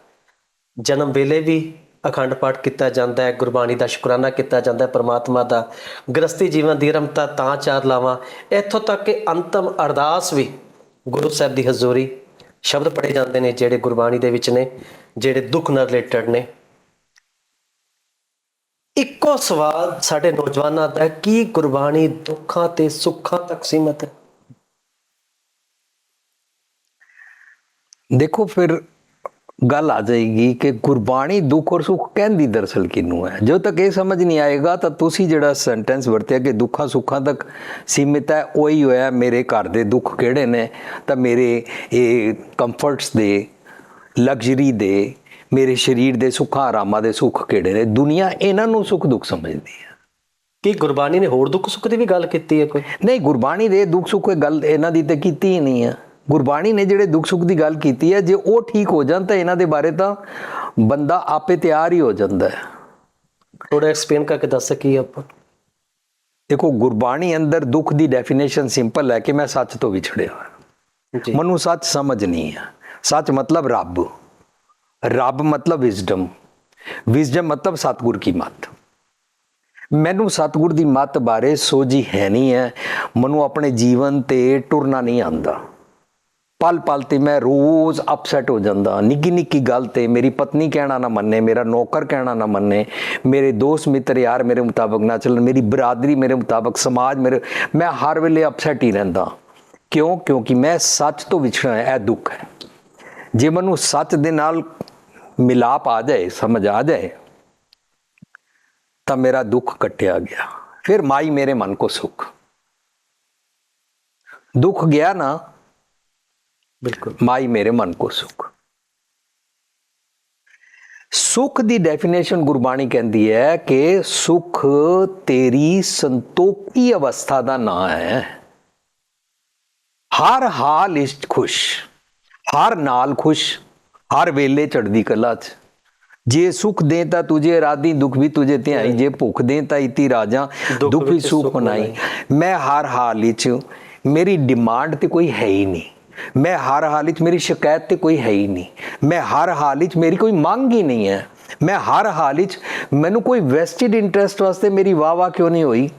S1: ਜਨਮ ਵੇਲੇ ਵੀ ਅਖੰਡ ਪਾਠ ਕੀਤਾ ਜਾਂਦਾ ਹੈ, ਗੁਰਬਾਣੀ ਦਾ ਸ਼ੁਕਰਾਨਾ ਕੀਤਾ ਜਾਂਦਾ ਹੈ, ਪ੍ਰਮਾਤਮਾ ਦਾ ਗ੍ਰਸਤੀ ਜੀਵਨ ਦੀ ਰਮਤਾ ਤਾਂ ਚਾਰ ਲਾਵਾਂ। ਇੱਥੋਂ ਤੱਕ ਕਿ ਅੰਤਮ ਅਰਦਾਸ ਵੀ ਗੁਰੂ ਸਾਹਿਬ ਦੀ ਹਜ਼ੂਰੀ ਸ਼ਬਦ ਪੜ੍ਹੇ ਜਾਂਦੇ ਨੇ ਜਿਹੜੇ ਗੁਰਬਾਣੀ ਦੇ ਵਿੱਚ ਨੇ, ਜਿਹੜੇ ਦੁੱਖ ਨਾਲ ਰਿਲੇਟਡ ਨੇ। ਇੱਕੋ ਸਵਾਲ ਸਾਡੇ ਨੌਜਵਾਨਾਂ ਦਾ ਕੀ ਗੁਰਬਾਣੀ ਦੁੱਖਾਂ ਤੇ ਸੁੱਖਾਂ ਤੱਕ ਸੀਮਤ ਹੈ?
S2: ਦੇਖੋ ਫਿਰ ਗੱਲ ਆ ਜਾਏਗੀ ਕਿ ਗੁਰਬਾਣੀ ਦੁੱਖ ਔਰ ਸੁੱਖ ਕਹਿੰਦੀ ਦਰਸਲ ਕਿਨੂੰ ਹੈ? ਜਦੋਂ ਤੱਕ ਇਹ ਸਮਝ ਨਹੀਂ ਆਏਗਾ ਤਾਂ ਤੁਸੀਂ ਜਿਹੜਾ ਸੈਂਟੈਂਸ ਵਰਤਿਆ ਕਿ ਦੁੱਖਾਂ ਸੁੱਖਾਂ ਤੱਕ ਸੀਮਿਤ ਹੈ ਉਹੀ ਹੋਇਆ ਮੇਰੇ ਘਰ ਦੇ ਦੁੱਖ ਕਿਹੜੇ ਨੇ? ਤਾਂ ਮੇਰੇ ਇਹ ਕੰਫਰਟਸ ਦੇ ਲਗਜ਼ਰੀ ਦੇ ਮੇਰੇ ਸਰੀਰ ਦੇ ਸੁੱਖਾਂ ਆਰਾਮਾਂ ਦੇ ਸੁੱਖ ਕਿਹੜੇ ਨੇ? ਦੁਨੀਆ ਇਹਨਾਂ ਨੂੰ ਸੁੱਖ ਦੁੱਖ ਸਮਝਦੀ ਹੈ।
S1: ਕੀ ਗੁਰਬਾਣੀ ਨੇ ਹੋਰ ਦੁੱਖ ਸੁੱਖ ਦੀ ਵੀ ਗੱਲ ਕੀਤੀ ਹੈ ਕੋਈ?
S2: ਨਹੀਂ ਗੁਰਬਾਣੀ ਦੇ ਦੁੱਖ ਸੁੱਖ ਕੋਈ ਗੱਲ ਇਹਨਾਂ ਦੀ ਤੇ ਕੀਤੀ ਹੀ ਨਹੀਂ ਹੈ। ਗੁਰਬਾਣੀ ਨੇ ਜਿਹੜੇ ਦੁੱਖ ਸੁੱਖ ਦੀ ਗੱਲ ਕੀਤੀ ਹੈ ਜੇ ਉਹ ਠੀਕ ਹੋ ਜਾਣ ਤਾਂ ਇਹਨਾਂ ਦੇ ਬਾਰੇ ਤਾਂ ਬੰਦਾ ਆਪੇ ਤਿਆਰ ਹੀ ਹੋ ਜਾਂਦਾ ਹੈ।
S1: ਥੋੜਾ ਐਕਸਪਲੇਨ ਕਰਕੇ ਦੱਸ ਸਕੀ ਆਪਾਂ?
S2: ਦੇਖੋ ਗੁਰਬਾਣੀ ਅੰਦਰ ਦੁੱਖ ਦੀ ਡੈਫੀਨੇਸ਼ਨ ਸਿੰਪਲ ਹੈ ਕਿ ਮੈਂ ਸੱਚ ਤੋਂ ਵਿਛੜਿਆ ਮੈਨੂੰ ਸੱਚ ਸਮਝ ਨਹੀਂ ਹੈ। ਸੱਚ ਮਤਲਬ ਰੱਬ। ਰੱਬ ਮਤਲਬ ਵਿਜ਼ਡਮ ਵਿਜ਼ਡਮ ਮਤਲਬ ਸਤਿਗੁਰ ਕੀ ਮੱਤ। ਮੈਨੂੰ ਸਤਿਗੁਰ ਦੀ ਮੱਤ ਬਾਰੇ ਸੋਝੀ ਹੈ ਨਹੀਂ ਹੈ। ਮੈਨੂੰ ਆਪਣੇ ਜੀਵਨ ਤੇ ਟੁਰਨਾ ਨਹੀਂ ਆਂਦਾ ਪਲ ਪਲ ਤੇ ਮੈਂ ਰੋਜ਼ ਅਪਸੈਟ ਹੋ ਜਾਂਦਾ। ਨਿੱਕੀ ਨਿੱਕੀ ਗੱਲ ਤੇ ਮੇਰੀ ਪਤਨੀ ਕਹਿਣਾ ਨਾ ਮੰਨੇ, ਮੇਰਾ ਨੌਕਰ ਕਹਿਣਾ ਨਾ ਮੰਨੇ, ਮੇਰੇ ਦੋਸਤ ਮਿੱਤਰ ਯਾਰ ਮੇਰੇ ਮੁਤਾਬਕ ਨਾ ਚੱਲਣ, ਮੇਰੀ ਬਰਾਦਰੀ ਮੇਰੇ ਮੁਤਾਬਕ, ਸਮਾਜ ਮੇਰੇ, ਮੈਂ ਹਰ ਵੇਲੇ ਅਪਸੈਟ ਹੀ ਰਹਿੰਦਾ। ਕਿਉਂ? ਕਿਉਂਕਿ ਮੈਂ ਸੱਚ ਤੋਂ ਵਿਛੜਿਆ ਇਹ ਦੁੱਖ ਹੈ। ਜੇ ਮੈਨੂੰ ਸੱਚ ਦੇ ਨਾਲ ਮਿਲਾਪ ਆ ਜਾਏ, ਸਮਝ ਆ ਜਾਏ, ਤਾਂ ਮੇਰਾ ਦੁੱਖ ਕੱਟਿਆ ਗਿਆ। ਫਿਰ ਮਾਈ ਮੇਰੇ ਮਨ ਕੋ ਸੁਖ। ਦੁੱਖ ਗਿਆ ਨਾ
S1: ਬਿਲਕੁਲ।
S2: ਮਾਈ ਮੇਰੇ ਮਨ ਕੋ ਸੁਖ। ਸੁਖ ਦੀ ਡੈਫੀਨੇਸ਼ਨ ਗੁਰਬਾਣੀ ਕਹਿੰਦੀ ਹੈ ਕਿ ਸੁਖ ਤੇਰੀ ਸੰਤੋਖੀ ਅਵਸਥਾ ਦਾ ਨਾਂ ਹੈ। ਹਰ ਹਾਲ ਇਸ ਖੁਸ਼ ਹਰ ਨਾਲ ਖੁਸ਼ ਹਰ ਵੇਲੇ ਚੜਦੀ ਕਲਾ 'ਚ। ਜੇ ਸੁਖ ਦੇ ਤਾਂ ਤੁਝੇ ਰਾਦੀ ਦੁੱਖ ਵੀ ਤੁਝੇ ਧਿਆਈ। ਜੇ ਭੁੱਖ ਦੇ ਤਾਂ ਇਤੀ ਰਾਜਾਂ
S1: ਦੁੱਖ
S2: ਵੀ ਸੁੱਖ ਬਣਾਈ ਮੈਂ ਹਰ ਹਾਲ ਵਿੱਚ ਮੇਰੀ ਡਿਮਾਂਡ ਤੇ ਕੋਈ ਹੈ ਹੀ ਨਹੀਂ। ਮੈਂ ਹਰ ਹਾਲ ਵਿੱਚ ਮੇਰੀ ਸ਼ਿਕਾਇਤ ਤੇ ਕੋਈ ਹੈ ਹੀ ਨਹੀਂ। ਮੈਂ ਹਰ ਹਾਲ ਵਿੱਚ ਮੇਰੀ ਕੋਈ ਮੰਗ ਹੀ ਨਹੀਂ ਹੈ। ਮੈਂ ਹਰ ਹਾਲ ਵਿੱਚ ਮੈਨੂੰ ਕੋਈ ਵੈਸਟਿਡ ਇੰਟਰਸਟ ਵਾਸਤੇ ਮੇਰੀ ਵਾਹ ਵਾਹ ਕਿਉਂ ਨਹੀਂ ਹੋਈ?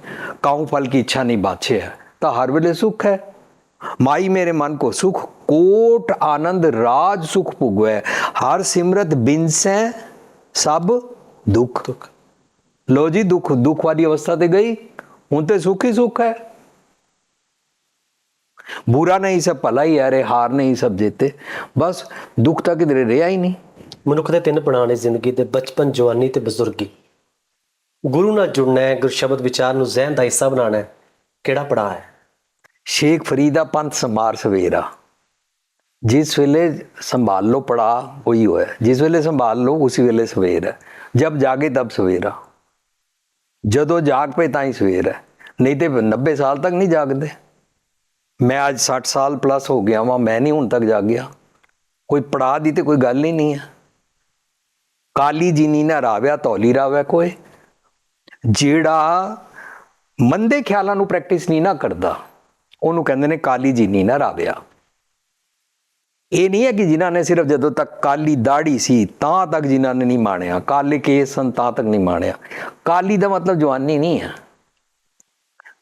S2: ਕਾਉ ਫਲ ਕੀ ਇੱਛਾ ਨਹੀਂ ਬਾਛੇ ਹੈ? ਤਾਂ ਹਰ ਵੇਲੇ ਸੁਖ ਹੈ। ਮਾਈ ਮੇਰੇ ਮਨ ਕੋ ਸੁਖ, ਕੋਟ ਆਨੰਦ ਰਾਜ ਸੁਖ ਪੁਗਵੈ ਹਰ ਸਿਮਰਤ ਬਿਨਸੈ ਸਭ ਦੁੱਖ।
S1: ਦੁੱਖ
S2: ਲੋ ਜੀ, ਦੁੱਖ ਦੁੱਖ ਵਾਲੀ ਅਵਸਥਾ ਤੇ ਗਈ। ਹੁਣ ਤੇ ਸੁੱਖ ਹੀ ਸੁੱਖ ਹੈ। बुरा नहीं सब भला ही है रे हार नहीं सब जीते बस दुख ਤਾਂ ਕਿਧਰੇ ਰਿਹਾ ਹੀ ਨਹੀਂ
S1: ਮਨੁੱਖ ਦੇ ਤਿੰਨ ਪੜਾਅ ਨੇ ਜ਼ਿੰਦਗੀ ਦੇ ਬਚਪਨ ਜਵਾਨੀ ਤੇ ਬਜ਼ੁਰਗੀ ਗੁਰੂ ਨਾਲ ਜੁੜਨਾ ਹੈ ਗੁਰ ਸ਼ਬਦ ਵਿਚਾਰ ਨੂੰ ਜ਼ਹਿਨ ਦਾ ਹਿੱਸਾ ਬਣਾਉਣਾ ਹੈ ਕਿਹੜਾ ਪੜਾਅ ਹੈ
S2: ਸ਼ੇਖ ਫਰੀਦਾ ਪੰਥ ਸਮਾਰ ਸਵੇਰਾ ਜਿਸ ਵੇਲੇ ਸੰਭਾਲ ਲੋ ਪੜਾ ਉਹੀ ਹੋਇਆ ਜਿਸ ਵੇਲੇ ਸੰਭਾਲ ਲੋ ਉਸੇ ਵੇਲੇ ਸਵੇਰ ਹੈ ਜਬ ਜਾਗੇ ਤਬ ਸਵੇਰਾ ਜਦੋਂ ਜਾਗ ਪਏ ਤਾਂ ਹੀ ਸਵੇਰ ਹੈ ਨਹੀਂ ਤੇ 90 ਸਾਲ ਤੱਕ ਨਹੀਂ ਜਾਗਦੇ ਮੈਂ ਅੱਜ 60 ਸਾਲ ਪਲੱਸ ਹੋ ਗਿਆ ਵਾਂ, ਮੈਂ ਨਹੀਂ ਹੁਣ ਤੱਕ ਜਾਗਿਆ ਕੋਈ ਪੜਾ ਦੀ ਤੇ ਕੋਈ ਗੱਲ ਹੀ ਨਹੀਂ ਹੈ। ਕਾਲੀ ਜੀਨੀ ਨਾ ਰਾਵਿਆ ਤੌਲੀ ਰਾਵਿਆ ਕੋਈ ਜਿਹੜਾ ਮੰਦੇ ਖਿਆਲਾਂ ਨੂੰ ਪ੍ਰੈਕਟਿਸ ਨਹੀਂ ਨਾ ਕਰਦਾ, ਉਹਨੂੰ ਕਹਿੰਦੇ ਨੇ ਕਾਲੀ ਜੀਨੀ ਨਾ ਰਾਵਿਆ ਇਹ ਨਹੀਂ ਹੈ ਕਿ ਜਿਨ੍ਹਾਂ ਨੇ ਸਿਰਫ ਜਦੋਂ ਤੱਕ ਕਾਲੀ ਦਾੜੀ ਸੀ, ਤਾਂ ਤੱਕ ਜਿਨ੍ਹਾਂ ਨੇ ਨਹੀਂ ਮਾਣਿਆ। ਕਾਲੇ ਕੇਸ ਸਨ, ਤਾਂ ਤੱਕ ਨਹੀਂ ਮਾਣਿਆ। ਕਾਲੀ ਦਾ ਮਤਲਬ ਜਵਾਨੀ ਨਹੀਂ ਹੈ।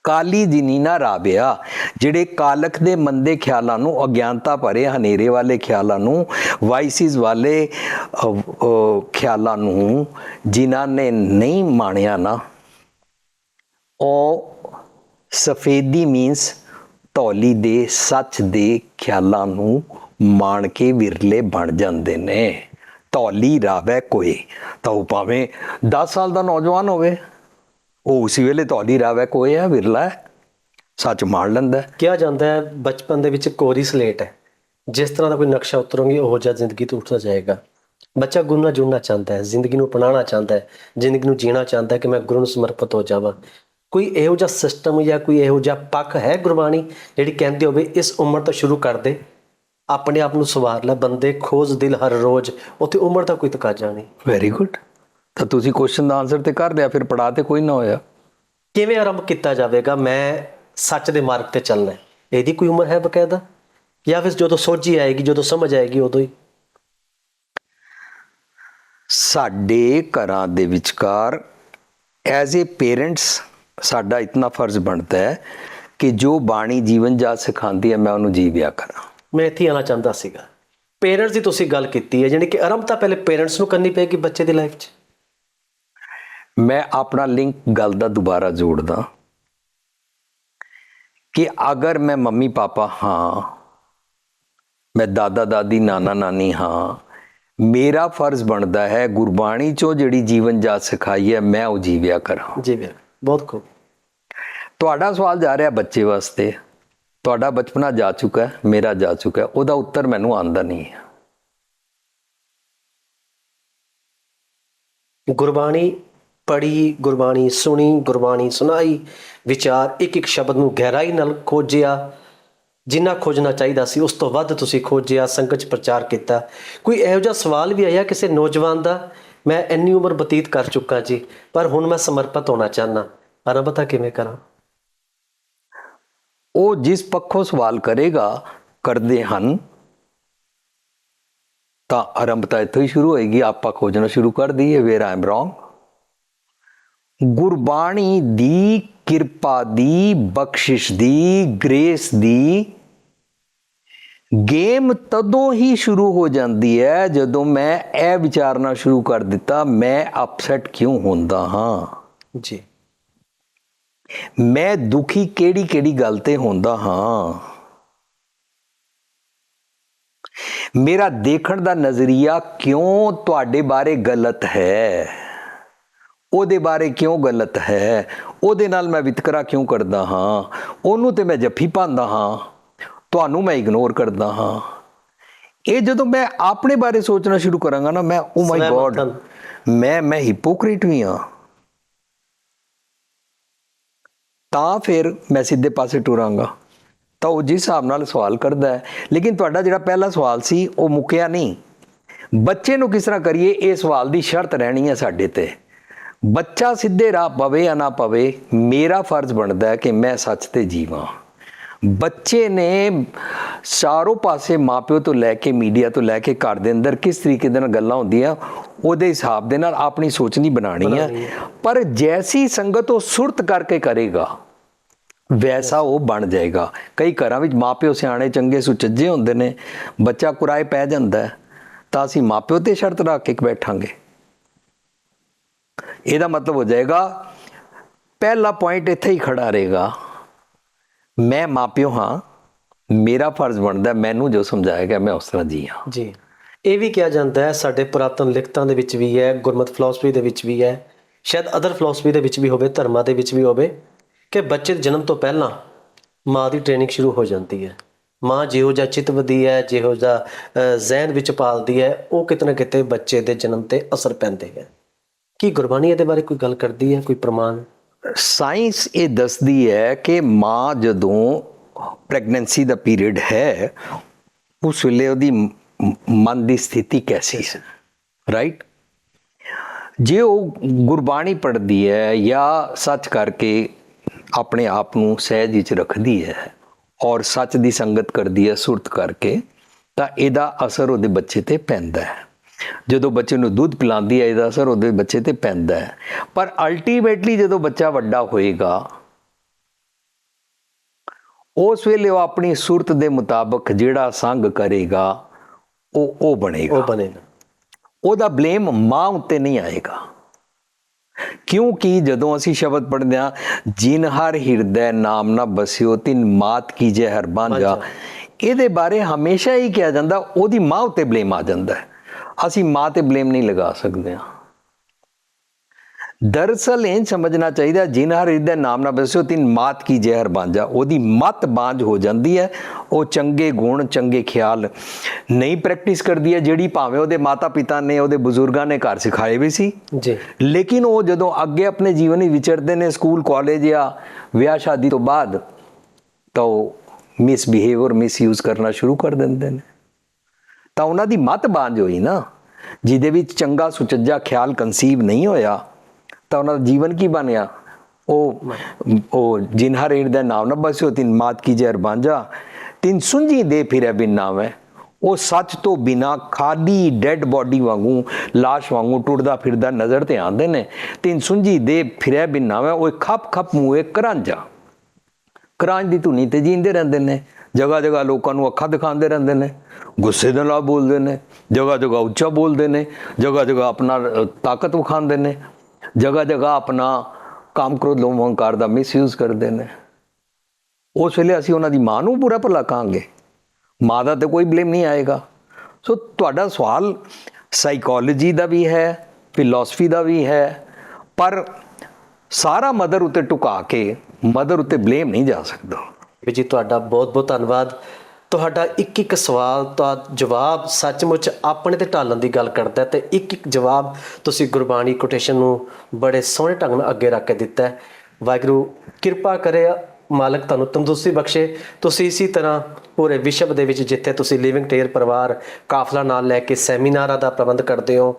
S2: ਕਾਲੀ ਜਿਨੀਨਾ ਰਾਬਿਆ, ਜਿਹੜੇ ਕਾਲਕ ਦੇ ਮੰਦੇ ਖਿਆਲਾਂ ਨੂੰ, ਅਗਿਆਨਤਾ ਭਰੇ ਹਨੇਰੇ ਵਾਲੇ ਖਿਆਲਾਂ ਨੂੰ ਵਾਈਸਿਸ ਵਾਲੇ ਖਿਆਲਾਂ ਨੂੰ ਜਿਨ੍ਹਾਂ ਨੇ ਨਹੀਂ ਮਾਣਿਆ ਨਾ, ਉਹ ਸਫੇਦੀ ਮੀਨਸ ਧੌਲੀ ਦੇ ਸੱਚ ਦੇ ਖਿਆਲਾਂ ਨੂੰ ਮਾਣ ਕੇ ਵਿਰਲੇ ਬਣ ਜਾਂਦੇ ਨੇ। ਧੌਲੀ ਰਾਵੈ ਕੋਈ, ਤਾਂ ਉਹ ਭਾਵੇਂ 10 ਸਾਲ ਦਾ ਨੌਜਵਾਨ ਹੋਵੇ। ਉਹ ਉਸੇ ਵੇਲੇ ਧੌਲੀ ਰਾਵੈ ਕੋਈ ਹੈ ਵਿਰਲਾ ਹੈ ਸੱਚ ਮਾਣ ਲੈਂਦਾ।
S1: ਕਿਹਾ ਜਾਂਦਾ ਹੈ ਬਚਪਨ ਦੇ ਵਿੱਚ ਕੋਰੀ ਸਲੇਟ ਹੈ। ਜਿਸ ਤਰ੍ਹਾਂ ਦਾ ਕੋਈ ਨਕਸ਼ਾ ਉਤਰੋਗੇ ਉਹ ਜਿਹਾ ਜ਼ਿੰਦਗੀ ਤੋਂ ਉੱਠਦਾ ਜਾਏਗਾ। ਬੱਚਾ ਗੁਰੂ ਨਾਲ ਜੁੜਨਾ ਚਾਹੁੰਦਾ ਹੈ ਜ਼ਿੰਦਗੀ ਨੂੰ ਅਪਣਾਉਣਾ ਚਾਹੁੰਦਾ ਹੈ ਜ਼ਿੰਦਗੀ ਨੂੰ ਜੀਣਾ ਚਾਹੁੰਦਾ ਹੈ ਕਿ ਮੈਂ ਗੁਰੂ ਨੂੰ ਸਮਰਪਿਤ ਹੋ ਜਾਵਾਂ। ਕੋਈ ਇਹੋ ਜਿਹਾ ਸਿਸਟਮ ਜਾਂ ਕੋਈ ਇਹੋ ਜਿਹਾ ਪੱਖ ਹੈ ਗੁਰਬਾਣੀ ਜਿਹੜੀ ਕਹਿੰਦੀ ਹੋਵੇ ਇਸ ਉਮਰ ਤੋਂ ਸ਼ੁਰੂ ਕਰ ਦੇ ਆਪਣੇ ਆਪ ਨੂੰ ਸਵਾਰ ਲੈ ਬੰਦੇ ਖੋਜ ਦਿਲ ਹਰ ਰੋਜ਼ ਉੱਥੇ ਉਮਰ ਦਾ ਕੋਈ ਤਕਾਜ਼ਾ ਨਹੀਂ।
S2: ਵੈਰੀ ਗੁੱਡ ਤਾਂ ਤੁਸੀਂ ਕੁਐਸਚਨ ਦਾ ਆਨਸਰ ਤੇ ਕਰ ਲਿਆ ਫਿਰ ਪੜਾ ਤੇ ਕੋਈ ਨਾ ਹੋਇਆ।
S1: ਕਿਵੇਂ ਆਰੰਭ ਕੀਤਾ ਜਾਵੇਗਾ? ਮੈਂ ਸੱਚ ਦੇ ਮਾਰਗ ਤੇ ਚੱਲਣਾ ਹੈ। ਇਹਦੀ ਕੋਈ ਉਮਰ ਹੈ ਬਕਾਇਦਾ? ਜਾਂ ਫਿਰ ਜਦੋਂ ਸੋਝੀ ਆਏਗੀ ਜਦੋਂ ਸਮਝ ਆਏਗੀ ਉਦੋਂ ਹੀ?
S2: ਸਾਡੇ ਘਰਾਂ ਦੇ ਵਿਚਕਾਰ ਐਜ਼ ਅ ਪੇਰੈਂਟਸ ਸਾਡਾ ਇਤਨਾ ਫਰਜ਼ ਬਣਦਾ ਹੈ ਕਿ ਜੋ ਬਾਣੀ ਜੀਵਨ ਜਾ ਸਿਖਾਉਂਦੀ ਹੈ ਮੈਂ ਉਹਨੂੰ ਜੀਵਿਆ ਕਰਾਂ।
S1: ਮੈਂ ਇੱਥੇ ਹੀ ਆਉਣਾ ਚਾਹੁੰਦਾ ਸੀਗਾ। ਪੇਰੈਂਟਸ ਦੀ ਤੁਸੀਂ ਗੱਲ ਕੀਤੀ ਹੈ ਯਾਨੀ ਕਿ ਆਰੰਭ ਤਾਂ ਪਹਿਲੇ ਪੇਰੈਂਟਸ ਨੂੰ ਕਰਨੀ ਪਏਗੀ ਬੱਚੇ ਦੀ ਲਾਈਫ 'ਚ।
S2: ਮੈਂ ਆਪਣਾ ਲਿੰਕ ਗੱਲ ਦਾ ਦੁਬਾਰਾ ਜੋੜਦਾ। ਕਿ ਅਗਰ ਮੈਂ ਮੰਮੀ ਪਾਪਾ ਹਾਂ ਮੈਂ ਦਾਦਾ ਦਾਦੀ ਨਾਨਾ ਨਾਨੀ ਹਾਂ ਮੇਰਾ ਫਰਜ਼ ਬਣਦਾ ਹੈ ਗੁਰਬਾਣੀ ਚੋਂ ਜਿਹੜੀ ਜੀਵਨ ਜਾਚ ਸਿਖਾਈ ਹੈ ਮੈਂ ਉਹ ਜੀਵਿਆ ਕਰਾਂ।
S1: ਜੀ ਬਿਲਕੁਲ ਬਹੁਤ ਖੂਬ।
S2: ਤੁਹਾਡਾ ਸਵਾਲ ਜਾ ਰਿਹਾ ਬੱਚੇ ਵਾਸਤੇ। ਤੁਹਾਡਾ ਬਚਪਨਾ ਜਾ ਚੁੱਕਾ ਹੈ ਮੇਰਾ ਜਾ ਚੁੱਕਾ ਹੈ ਉਹਦਾ ਉੱਤਰ ਮੈਨੂੰ ਆਂਦਾ ਨਹੀਂ ਹੈ।
S1: ਗੁਰਬਾਣੀ ਪੜ੍ਹੀ, ਗੁਰਬਾਣੀ ਸੁਣੀ, ਗੁਰਬਾਣੀ ਸੁਣਾਈ, ਵਿਚਾਰ ਇੱਕ ਇੱਕ ਸ਼ਬਦ ਨੂੰ ਗਹਿਰਾਈ ਨਾਲ ਖੋਜਿਆ। ਜਿੰਨਾ ਖੋਜਣਾ ਚਾਹੀਦਾ ਸੀ, ਉਸ ਤੋਂ ਵੱਧ ਤੁਸੀਂ ਖੋਜਿਆ ਸੰਗਤ ਪ੍ਰਚਾਰ ਕੀਤਾ। ਕੋਈ ਇਹੋ ਜਿਹਾ ਸਵਾਲ ਵੀ ਆਇਆ ਕਿਸੇ ਨੌਜਵਾਨ ਦਾ? ਮੈਂ ਇੰਨੀ ਉਮਰ ਬਤੀਤ ਕਰ ਚੁੱਕਾ ਜੀ, ਪਰ ਹੁਣ ਮੈਂ ਸਮਰਪਿਤ ਹੋਣਾ ਚਾਹਨਾ ਆਰੰਭ ਤਾਂ ਕਿਵੇਂ ਕਰਾਂ?
S2: ਉਹ ਜਿਸ ਪੱਖੋਂ ਸਵਾਲ ਕਰੇਗਾ, ਕਰਦੇ ਹਨ। ਤਾਂ ਆਰੰਭਤਾ ਇੱਥੋਂ ਹੀ ਸ਼ੁਰੂ ਹੋਏਗੀ। ਆਪਾਂ ਖੋਜਣਾ ਸ਼ੁਰੂ ਕਰ ਦਈਏ। Where I am wrong Gurbani ਦੀ ਕਿਰਪਾ ਦੀ ਬਖਸ਼ਿਸ਼ ਦੀ ਗ੍ਰੇਸ ਦੀ। ਗੇਮ ਤਦੋਂ ਹੀ ਸ਼ੁਰੂ ਹੋ ਜਾਂਦੀ ਹੈ ਜਦੋਂ ਮੈਂ ਇਹ ਵਿਚਾਰਨਾ ਸ਼ੁਰੂ ਕਰ ਦਿੱਤਾ ਮੈਂ ਅਪਸੈਟ ਕਿਉਂ ਹੁੰਦਾ ਹਾਂ?
S1: ਜੀ।
S2: ਮੈਂ ਦੁਖੀ ਕਿਹੜੀ ਕਿਹੜੀ ਗੱਲ ਤੇ ਹੁੰਦਾ ਹਾਂ? ਮੇਰਾ ਦੇਖਣ ਦਾ ਨਜ਼ਰੀਆ ਕਿਉਂ ਤੁਹਾਡੇ ਬਾਰੇ ਗਲਤ ਹੈ? ਉਹਦੇ ਬਾਰੇ ਕਿਉਂ ਗਲਤ ਹੈ? ਉਹਦੇ ਨਾਲ ਮੈਂ ਵਿਤਕਰਾ ਕਿਉਂ ਕਰਦਾ ਹਾਂ? ਉਹਨੂੰ ਤੇ ਮੈਂ ਜੱਫੀ ਪਾਉਂਦਾ ਹਾਂ। ਤੁਹਾਨੂੰ ਮੈਂ ਇਗਨੋਰ ਕਰਦਾ ਹਾਂ। ਇਹ ਜਦੋਂ ਮੈਂ ਆਪਣੇ ਬਾਰੇ ਸੋਚਣਾ ਸ਼ੁਰੂ ਕਰਾਂਗਾ ਨਾ ਮੈਂ ਓ ਮਾਈ ਗੋਡ। ਮੈਂ ਮੈਂ ਹਿਪੋਕ੍ਰੀਟ ਵੀ ਹਾਂ। ਤਾਂ ਫਿਰ ਮੈਂ ਸਿੱਧੇ ਪਾਸੇ ਟੁਰਾਂਗਾ। ਤਾਂ ਉਹ ਜਿਸ ਹਿਸਾਬ ਨਾਲ ਸਵਾਲ ਕਰਦਾ ਹੈ ਲੇਕਿਨ ਤੁਹਾਡਾ ਜਿਹੜਾ ਪਹਿਲਾ ਸਵਾਲ ਸੀ ਉਹ ਮੁੱਕਿਆ ਨਹੀਂ। ਬੱਚੇ ਨੂੰ ਕਿਸ ਤਰ੍ਹਾਂ ਕਰੀਏ ਇਹ ਸਵਾਲ ਦੀ ਸ਼ਰਤ ਰਹਿਣੀ ਹੈ ਸਾਡੇ ਤੇ। ਬੱਚਾ ਸਿੱਧੇ ਰਾਹ ਪਵੇ ਜਾਂ ਨਾ ਪਵੇ ਮੇਰਾ ਫਰਜ਼ ਬਣਦਾ ਹੈ ਕਿ ਮੈਂ ਸੱਚ ਤੇ ਜੀਵਾਂ। ਬੱਚੇ ਨੇ ਚਾਰੋਂ ਪਾਸੇ ਮਾਪਿਓ ਤੋਂ ਲੈ ਕੇ ਮੀਡੀਆ ਤੋਂ ਲੈ ਕੇ ਘਰ ਦੇ ਅੰਦਰ ਕਿਸ ਤਰੀਕੇ ਦੇ ਨਾਲ ਗੱਲਾਂ ਹੁੰਦੀਆਂ ਉਹਦੇ ਹਿਸਾਬ ਦੇ ਨਾਲ ਆਪਣੀ ਸੋਚ ਨਹੀਂ ਬਣਾਣੀ ਹੈ ਪਰ ਜੈਸੀ ਸੰਗਤ ਉਹ ਸੁਰਤ ਕਰਕੇ ਕਰੇਗਾ ਵੈਸਾ ਉਹ ਬਣ ਜਾਏਗਾ। ਕਈ ਘਰਾਂ ਵਿੱਚ ਮਾਪਿਓ ਸਿਆਣੇ ਚੰਗੇ ਸੁਚੱਜੇ ਹੁੰਦੇ ਨੇ ਬੱਚਾ ਕੁਰਾਏ ਪੈ ਜਾਂਦਾ ਤਾਂ ਅਸੀਂ ਮਾਪਿਓ ਤੇ ਸ਼ਰਤ ਰੱਖ ਕੇ ਬੈਠਾਂਗੇ। ਇਹਦਾ ਮਤਲਬ ਹੋ ਜਾਏਗਾ ਪਹਿਲਾ ਪੁਆਇੰਟ ਇੱਥੇ ਹੀ ਖੜਾ ਰਹੇਗਾ। ਮੈਂ ਮਾਪਿਓ ਹਾਂ ਮੇਰਾ ਫਰਜ਼ ਬਣਦਾ ਮੈਨੂੰ ਜੋ ਸਮਝਾਇਆ ਗਿਆ ਮੈਂ ਉਸ ਤਰ੍ਹਾਂ ਜੀ ਹਾਂ।
S1: ਜੀ। ਇਹ ਵੀ ਕਿਹਾ ਜਾਂਦਾ ਹੈ ਸਾਡੇ ਪੁਰਾਤਨ ਲਿਖਤਾਂ ਦੇ ਵਿੱਚ ਵੀ ਹੈ ਗੁਰਮਤ ਫਿਲਾਸਫੀ ਦੇ ਵਿੱਚ ਵੀ ਹੈ ਸ਼ਾਇਦ ਅਦਰ ਫਿਲਾਸਫੀ ਦੇ ਵਿੱਚ ਵੀ ਹੋਵੇ ਧਰਮਾਂ ਦੇ ਵਿੱਚ ਵੀ ਹੋਵੇ ਕਿ ਬੱਚੇ ਦੇ ਜਨਮ ਤੋਂ ਪਹਿਲਾਂ ਮਾਂ ਦੀ ਟ੍ਰੇਨਿੰਗ ਸ਼ੁਰੂ ਹੋ ਜਾਂਦੀ ਹੈ। ਮਾਂ ਜਿਹੋ ਜਿਹਾ ਚਿਤਵਦੀ ਹੈ ਜਿਹੋ ਜਿਹਾ ਅ, ਜ਼ਿਹਨ ਵਿੱਚ ਪਾਲਦੀ ਹੈ ਉਹ ਕਿਤੇ ਨਾ ਕਿਤੇ ਬੱਚੇ ਦੇ ਜਨਮ ਤੇ ਅਸਰ ਪੈਂਦੇ ਹੈ। ਕੀ ਗੁਰਬਾਣੀ ਇਹਦੇ ਬਾਰੇ ਕੋਈ ਗੱਲ ਕਰਦੀ ਹੈ, ਕੋਈ ਪ੍ਰਮਾਣ?
S2: ਸਾਇੰਸ ਇਹ ਦੱਸਦੀ ਹੈ ਕਿ ਮਾਂ ਜਦੋਂ ਪ੍ਰੈਗਨੈਂਸੀ ਦਾ ਪੀਰੀਅਡ ਹੈ, ਉਸ ਵੇਲੇ ਉਹਦੀ ਮਨ ਦੀ ਸਥਿਤੀ ਕੈਸੀ ਹੈ ਰਾਈਟ ਜੇ ਉਹ ਗੁਰਬਾਣੀ ਪੜ੍ਹਦੀ ਹੈ ਜਾਂ ਸੱਚ ਕਰਕੇ ਆਪਣੇ ਆਪ ਨੂੰ ਸਹਿਜ ਵਿੱਚ ਰੱਖਦੀ ਹੈ ਔਰ ਸੱਚ ਦੀ ਸੰਗਤ ਕਰਦੀ ਹੈ ਸੁਰਤ ਕਰਕੇ, ਤਾਂ ਇਹਦਾ ਅਸਰ ਉਹਦੇ ਬੱਚੇ ਤੇ ਪੈਂਦਾ ਹੈ। ਜਦੋਂ ਬੱਚੇ ਨੂੰ ਦੁੱਧ ਪਿਲਾਉਂਦੀ ਹੈ ਇਹਦਾ ਅਸਰ ਉਹਦੇ ਬੱਚੇ ਤੇ ਪੈਂਦਾ ਹੈ। ਪਰ ਅਲਟੀਮੇਟਲੀ ਜਦੋਂ ਬੱਚਾ ਵੱਡਾ ਹੋਏਗਾ ਉਸ ਵੇਲੇ ਉਹ ਆਪਣੀ ਸੂਰਤ ਦੇ ਮੁਤਾਬਕ ਜਿਹੜਾ ਸੰਗ ਕਰੇਗਾ ਉਹ ਉਹ ਬਣੇਗਾ।
S1: ਉਹ ਬਣੇਗਾ।
S2: ਉਹਦਾ ਬਲੇਮ ਮਾਂ ਉੱਤੇ ਨਹੀਂ ਆਏਗਾ। ਕਿਉਂਕਿ ਜਦੋਂ ਅਸੀਂ ਸ਼ਬਦ ਪੜ੍ਹਦੇ ਹਾਂ ਜਿਨ ਹਰ ਹਿਰਦੈ ਨਾਮ ਨਾ ਬਸਿਓ ਤਿਨ ਮਾਤ ਕੀਜੇ ਹਰ ਬਾਂਝਾ ਇਹਦੇ ਬਾਰੇ ਹਮੇਸ਼ਾ ਹੀ ਕਿਹਾ ਜਾਂਦਾ ਉਹਦੀ ਮਾਂ ਉੱਤੇ ਬਲੇਮ ਆ ਜਾਂਦਾ ਹੈ। ਅਸੀਂ ਮਾਂ ਤੇ ਬਲੇਮ ਨਹੀਂ ਲਗਾ ਸਕਦੇ ਹਾਂ। ਦਰਅਸਲ ਇਹ ਸਮਝਣਾ ਚਾਹੀਦਾ ਜਿਨ ਹਰ ਹਿਰਦੈ ਨਾਮ ਨਾ ਬਸਿਓ ਤਿਨ ਮਾਤ ਕੀ ਜ਼ਹਿਰ ਬਾਂਝਾ ਉਹਦੀ ਮਤ ਬਾਂਝ ਹੋ ਜਾਂਦੀ ਹੈ। ਉਹ ਚੰਗੇ ਗੁਣ ਚੰਗੇ ਖਿਆਲ ਨਹੀਂ ਪ੍ਰੈਕਟਿਸ ਕਰਦੀ ਹੈ ਜਿਹੜੀ ਭਾਵੇਂ ਉਹਦੇ ਮਾਤਾ ਪਿਤਾ ਨੇ ਉਹਦੇ ਬਜ਼ੁਰਗਾਂ ਨੇ ਘਰ ਸਿਖਾਏ ਵੀ ਸੀ।
S1: ਜੀ।
S2: ਲੇਕਿਨ ਉਹ ਜਦੋਂ ਅੱਗੇ ਆਪਣੇ ਜੀਵਨ ਵਿੱਚ ਵਿਚਰਦੇ ਨੇ ਸਕੂਲ ਕਾਲਜ ਜਾਂ ਵਿਆਹ ਸ਼ਾਦੀ ਤੋਂ ਬਾਅਦ ਤਾਂ ਉਹ ਮਿਸਬਿਹੇਵ ਮਿਸਯੂਜ਼ ਕਰਨਾ ਸ਼ੁਰੂ ਕਰ ਦਿੰਦੇ ਨੇ। ਤਾਂ ਉਹਨਾਂ ਦੀ ਮਤ ਬਾਂਝ ਹੋਈ ਨਾ। ਜਿਹਦੇ ਵਿੱਚ ਚੰਗਾ ਸੁਚੱਜਾ ਖਿਆਲ ਕਨਸੀਵ ਨਹੀਂ ਹੋਇਆ, ਤਾਂ ਉਹਨਾਂ ਦਾ ਜੀਵਨ ਕੀ ਬਣਿਆ? ਉਹ ਉਹ ਜਿਨ ਹਰ ਦਾ ਨਾਮ ਨਾ ਬਸਿਓ ਤਿੰਨ ਮਾਤ ਕੀ ਜ਼ਹਿਰ ਬਾਂਝਾ, ਤਿੰਨ ਸੁੰਜੀ ਦੇ ਫਿਰੈ ਬਿਨ ਨਾਮੈ ਉਹ ਸੱਚ ਤੋਂ ਬਿਨਾ ਖਾਲੀ ਡੈੱਡ ਬਾਡੀ ਵਾਂਗੂ লাশ ਵਾਂਗੂ ਟੁੱਟਦਾ ਫਿਰਦਾ ਨਜ਼ਰ ਤੇ ਆਉਂਦੇ ਨੇ। ਤਿੰਨ ਸੁੰਜੀ ਦੇ ਫਿਰੈ ਬਿਨ ਨਾਮੈ ਉਹ ਖੱਪ ਖੱਪ ਮੂਏ ਕਰਾਂਜਾ ਕਰਾਂਜ ਦੀ ਧੁਨੀ ਤੇ ਜੀਂਦੇ ਰਹਿੰਦੇ ਨੇ। ਜਗ੍ਹਾ ਜਗ੍ਹਾ ਲੋਕਾਂ ਨੂੰ ਅੱਖਾਂ ਦਿਖਾਉਂਦੇ ਰਹਿੰਦੇ ਨੇ, ਗੁੱਸੇ ਦੇ ਨਾਲ ਬੋਲਦੇ ਨੇ ਜਗ੍ਹਾ ਜਗ੍ਹਾ ਉੱਚਾ ਬੋਲਦੇ ਨੇ ਜਗ੍ਹਾ ਜਗ੍ਹਾ ਆਪਣਾ ਤਾਕਤ ਵਿਖਾਉਂਦੇ ਨੇ ਜਗ੍ਹਾ ਜਗ੍ਹਾ ਆਪਣਾ ਕਾਮ ਕ੍ਰੋਧ ਲੋਭ ਹੰਕਾਰ ਦਾ ਮਿਸਯੂਜ਼ ਕਰਦੇ ਨੇ। ਉਸ ਵੇਲੇ ਅਸੀਂ ਉਹਨਾਂ ਦੀ ਮਾਂ ਨੂੰ ਬੁਰਾ ਭਲਾ ਕਹਾਂਗੇ। ਮਾਂ ਦਾ ਤੇ ਕੋਈ ਬਲੇਮ ਨਹੀਂ ਆਏਗਾ। ਸੋ ਤੁਹਾਡਾ ਸਵਾਲ ਸਾਈਕੋਲੋਜੀ ਦਾ ਵੀ ਹੈ ਫਿਲਾਸਫੀ ਦਾ ਵੀ ਹੈ, ਪਰ ਸਾਰਾ ਮਦਰ ਉੱਤੇ ਟੁਕਾ ਕੇ ਮਦਰ ਉੱਤੇ ਬਲੇਮ ਨਹੀਂ ਜਾ ਸਕਦਾ।
S1: ਵੀ ਜੀ ਤੁਹਾਡਾ ਬਹੁਤ ਬਹੁਤ ਧੰਨਵਾਦ। ਤੁਹਾਡਾ ਇੱਕ ਇੱਕ ਸਵਾਲ ਦਾ ਜਵਾਬ ਸੱਚਮੁੱਚ ਆਪਣੇ ਤੇ ਢਾਲਣ ਦੀ ਗੱਲ ਕਰਦਾ ਹੈ ਤੇ ਇੱਕ ਇੱਕ ਜਵਾਬ ਤੁਸੀਂ ਗੁਰਬਾਣੀ ਕੋਟੇਸ਼ਨ ਨੂੰ ਬੜੇ ਸੋਹਣੇ ਢੰਗ ਨਾਲ ਅੱਗੇ ਰੱਖ ਕੇ ਦਿੱਤਾ ਹੈ। ਵਾਹਿਗੁਰੂ, ਕਿਰਪਾ ਕਰੇ ਮਾਲਕ ਤੁਹਾਨੂੰ ਤੰਦਰੁਸਤੀ ਬਖਸ਼ੇ। ਤੁਸੀਂ ਇਸੇ ਤਰ੍ਹਾਂ ਪੂਰੇ ਵਿਸ਼ਵ ਦੇ ਵਿੱਚ ਜਿੱਥੇ ਤੁਸੀਂ ਲਿਵਿੰਗ ਟੇਅਰ ਪਰਿਵਾਰ ਕਾਫਲਾ ਨਾਲ ਲੈ ਕੇ ਸੈਮੀਨਾਰਾਂ ਦਾ ਪ੍ਰਬੰਧ ਕਰਦੇ ਹੋ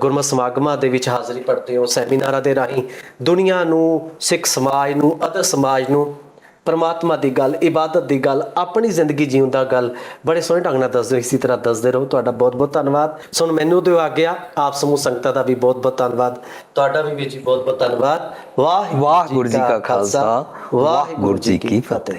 S1: ਗੁਰਮਤ ਸਮਾਗਮਾਂ ਦੇ ਵਿੱਚ ਹਾਜ਼ਰੀ ਭਰਦੇ ਹੋ, ਸੈਮੀਨਾਰਾਂ ਦੇ ਰਾਹੀਂ ਦੁਨੀਆ ਨੂੰ, ਸਿੱਖ ਸਮਾਜ ਨੂੰ, ਅਦਰ ਸਮਾਜ ਨੂੰ ਪਰਮਾਤਮਾ ਦੀ ਗੱਲ ਇਬਾਦਤ ਦੀ ਗੱਲ ਆਪਣੀ ਜ਼ਿੰਦਗੀ ਜੀਉਣ ਦਾ ਗੱਲ ਬੜੇ ਸੋਹਣੇ ਢੰਗ ਨਾਲ ਦੱਸਦੇ ਇਸੇ ਤਰ੍ਹਾਂ ਦੱਸਦੇ ਰਹੋ। ਤੁਹਾਡਾ ਬਹੁਤ ਬਹੁਤ ਧੰਨਵਾਦ। ਸੁਣ ਮੈਨੂੰ ਦਿਓ ਆ ਗਿਆ ਆਪ ਸਮੂਹ ਸੰਗਤਾਂ ਦਾ ਵੀ ਬਹੁਤ ਬਹੁਤ ਧੰਨਵਾਦ। ਤੁਹਾਡਾ ਵੀ ਵੀਰ ਜੀ ਬਹੁਤ ਬਹੁਤ ਧੰਨਵਾਦ।
S2: ਵਾਹਿਗੁਰੂ ਜੀ ਕਾ ਖਾਲਸਾ ਵਾਹਿਗੁਰੂ ਜੀ ਕੀ ਫਤਿਹ।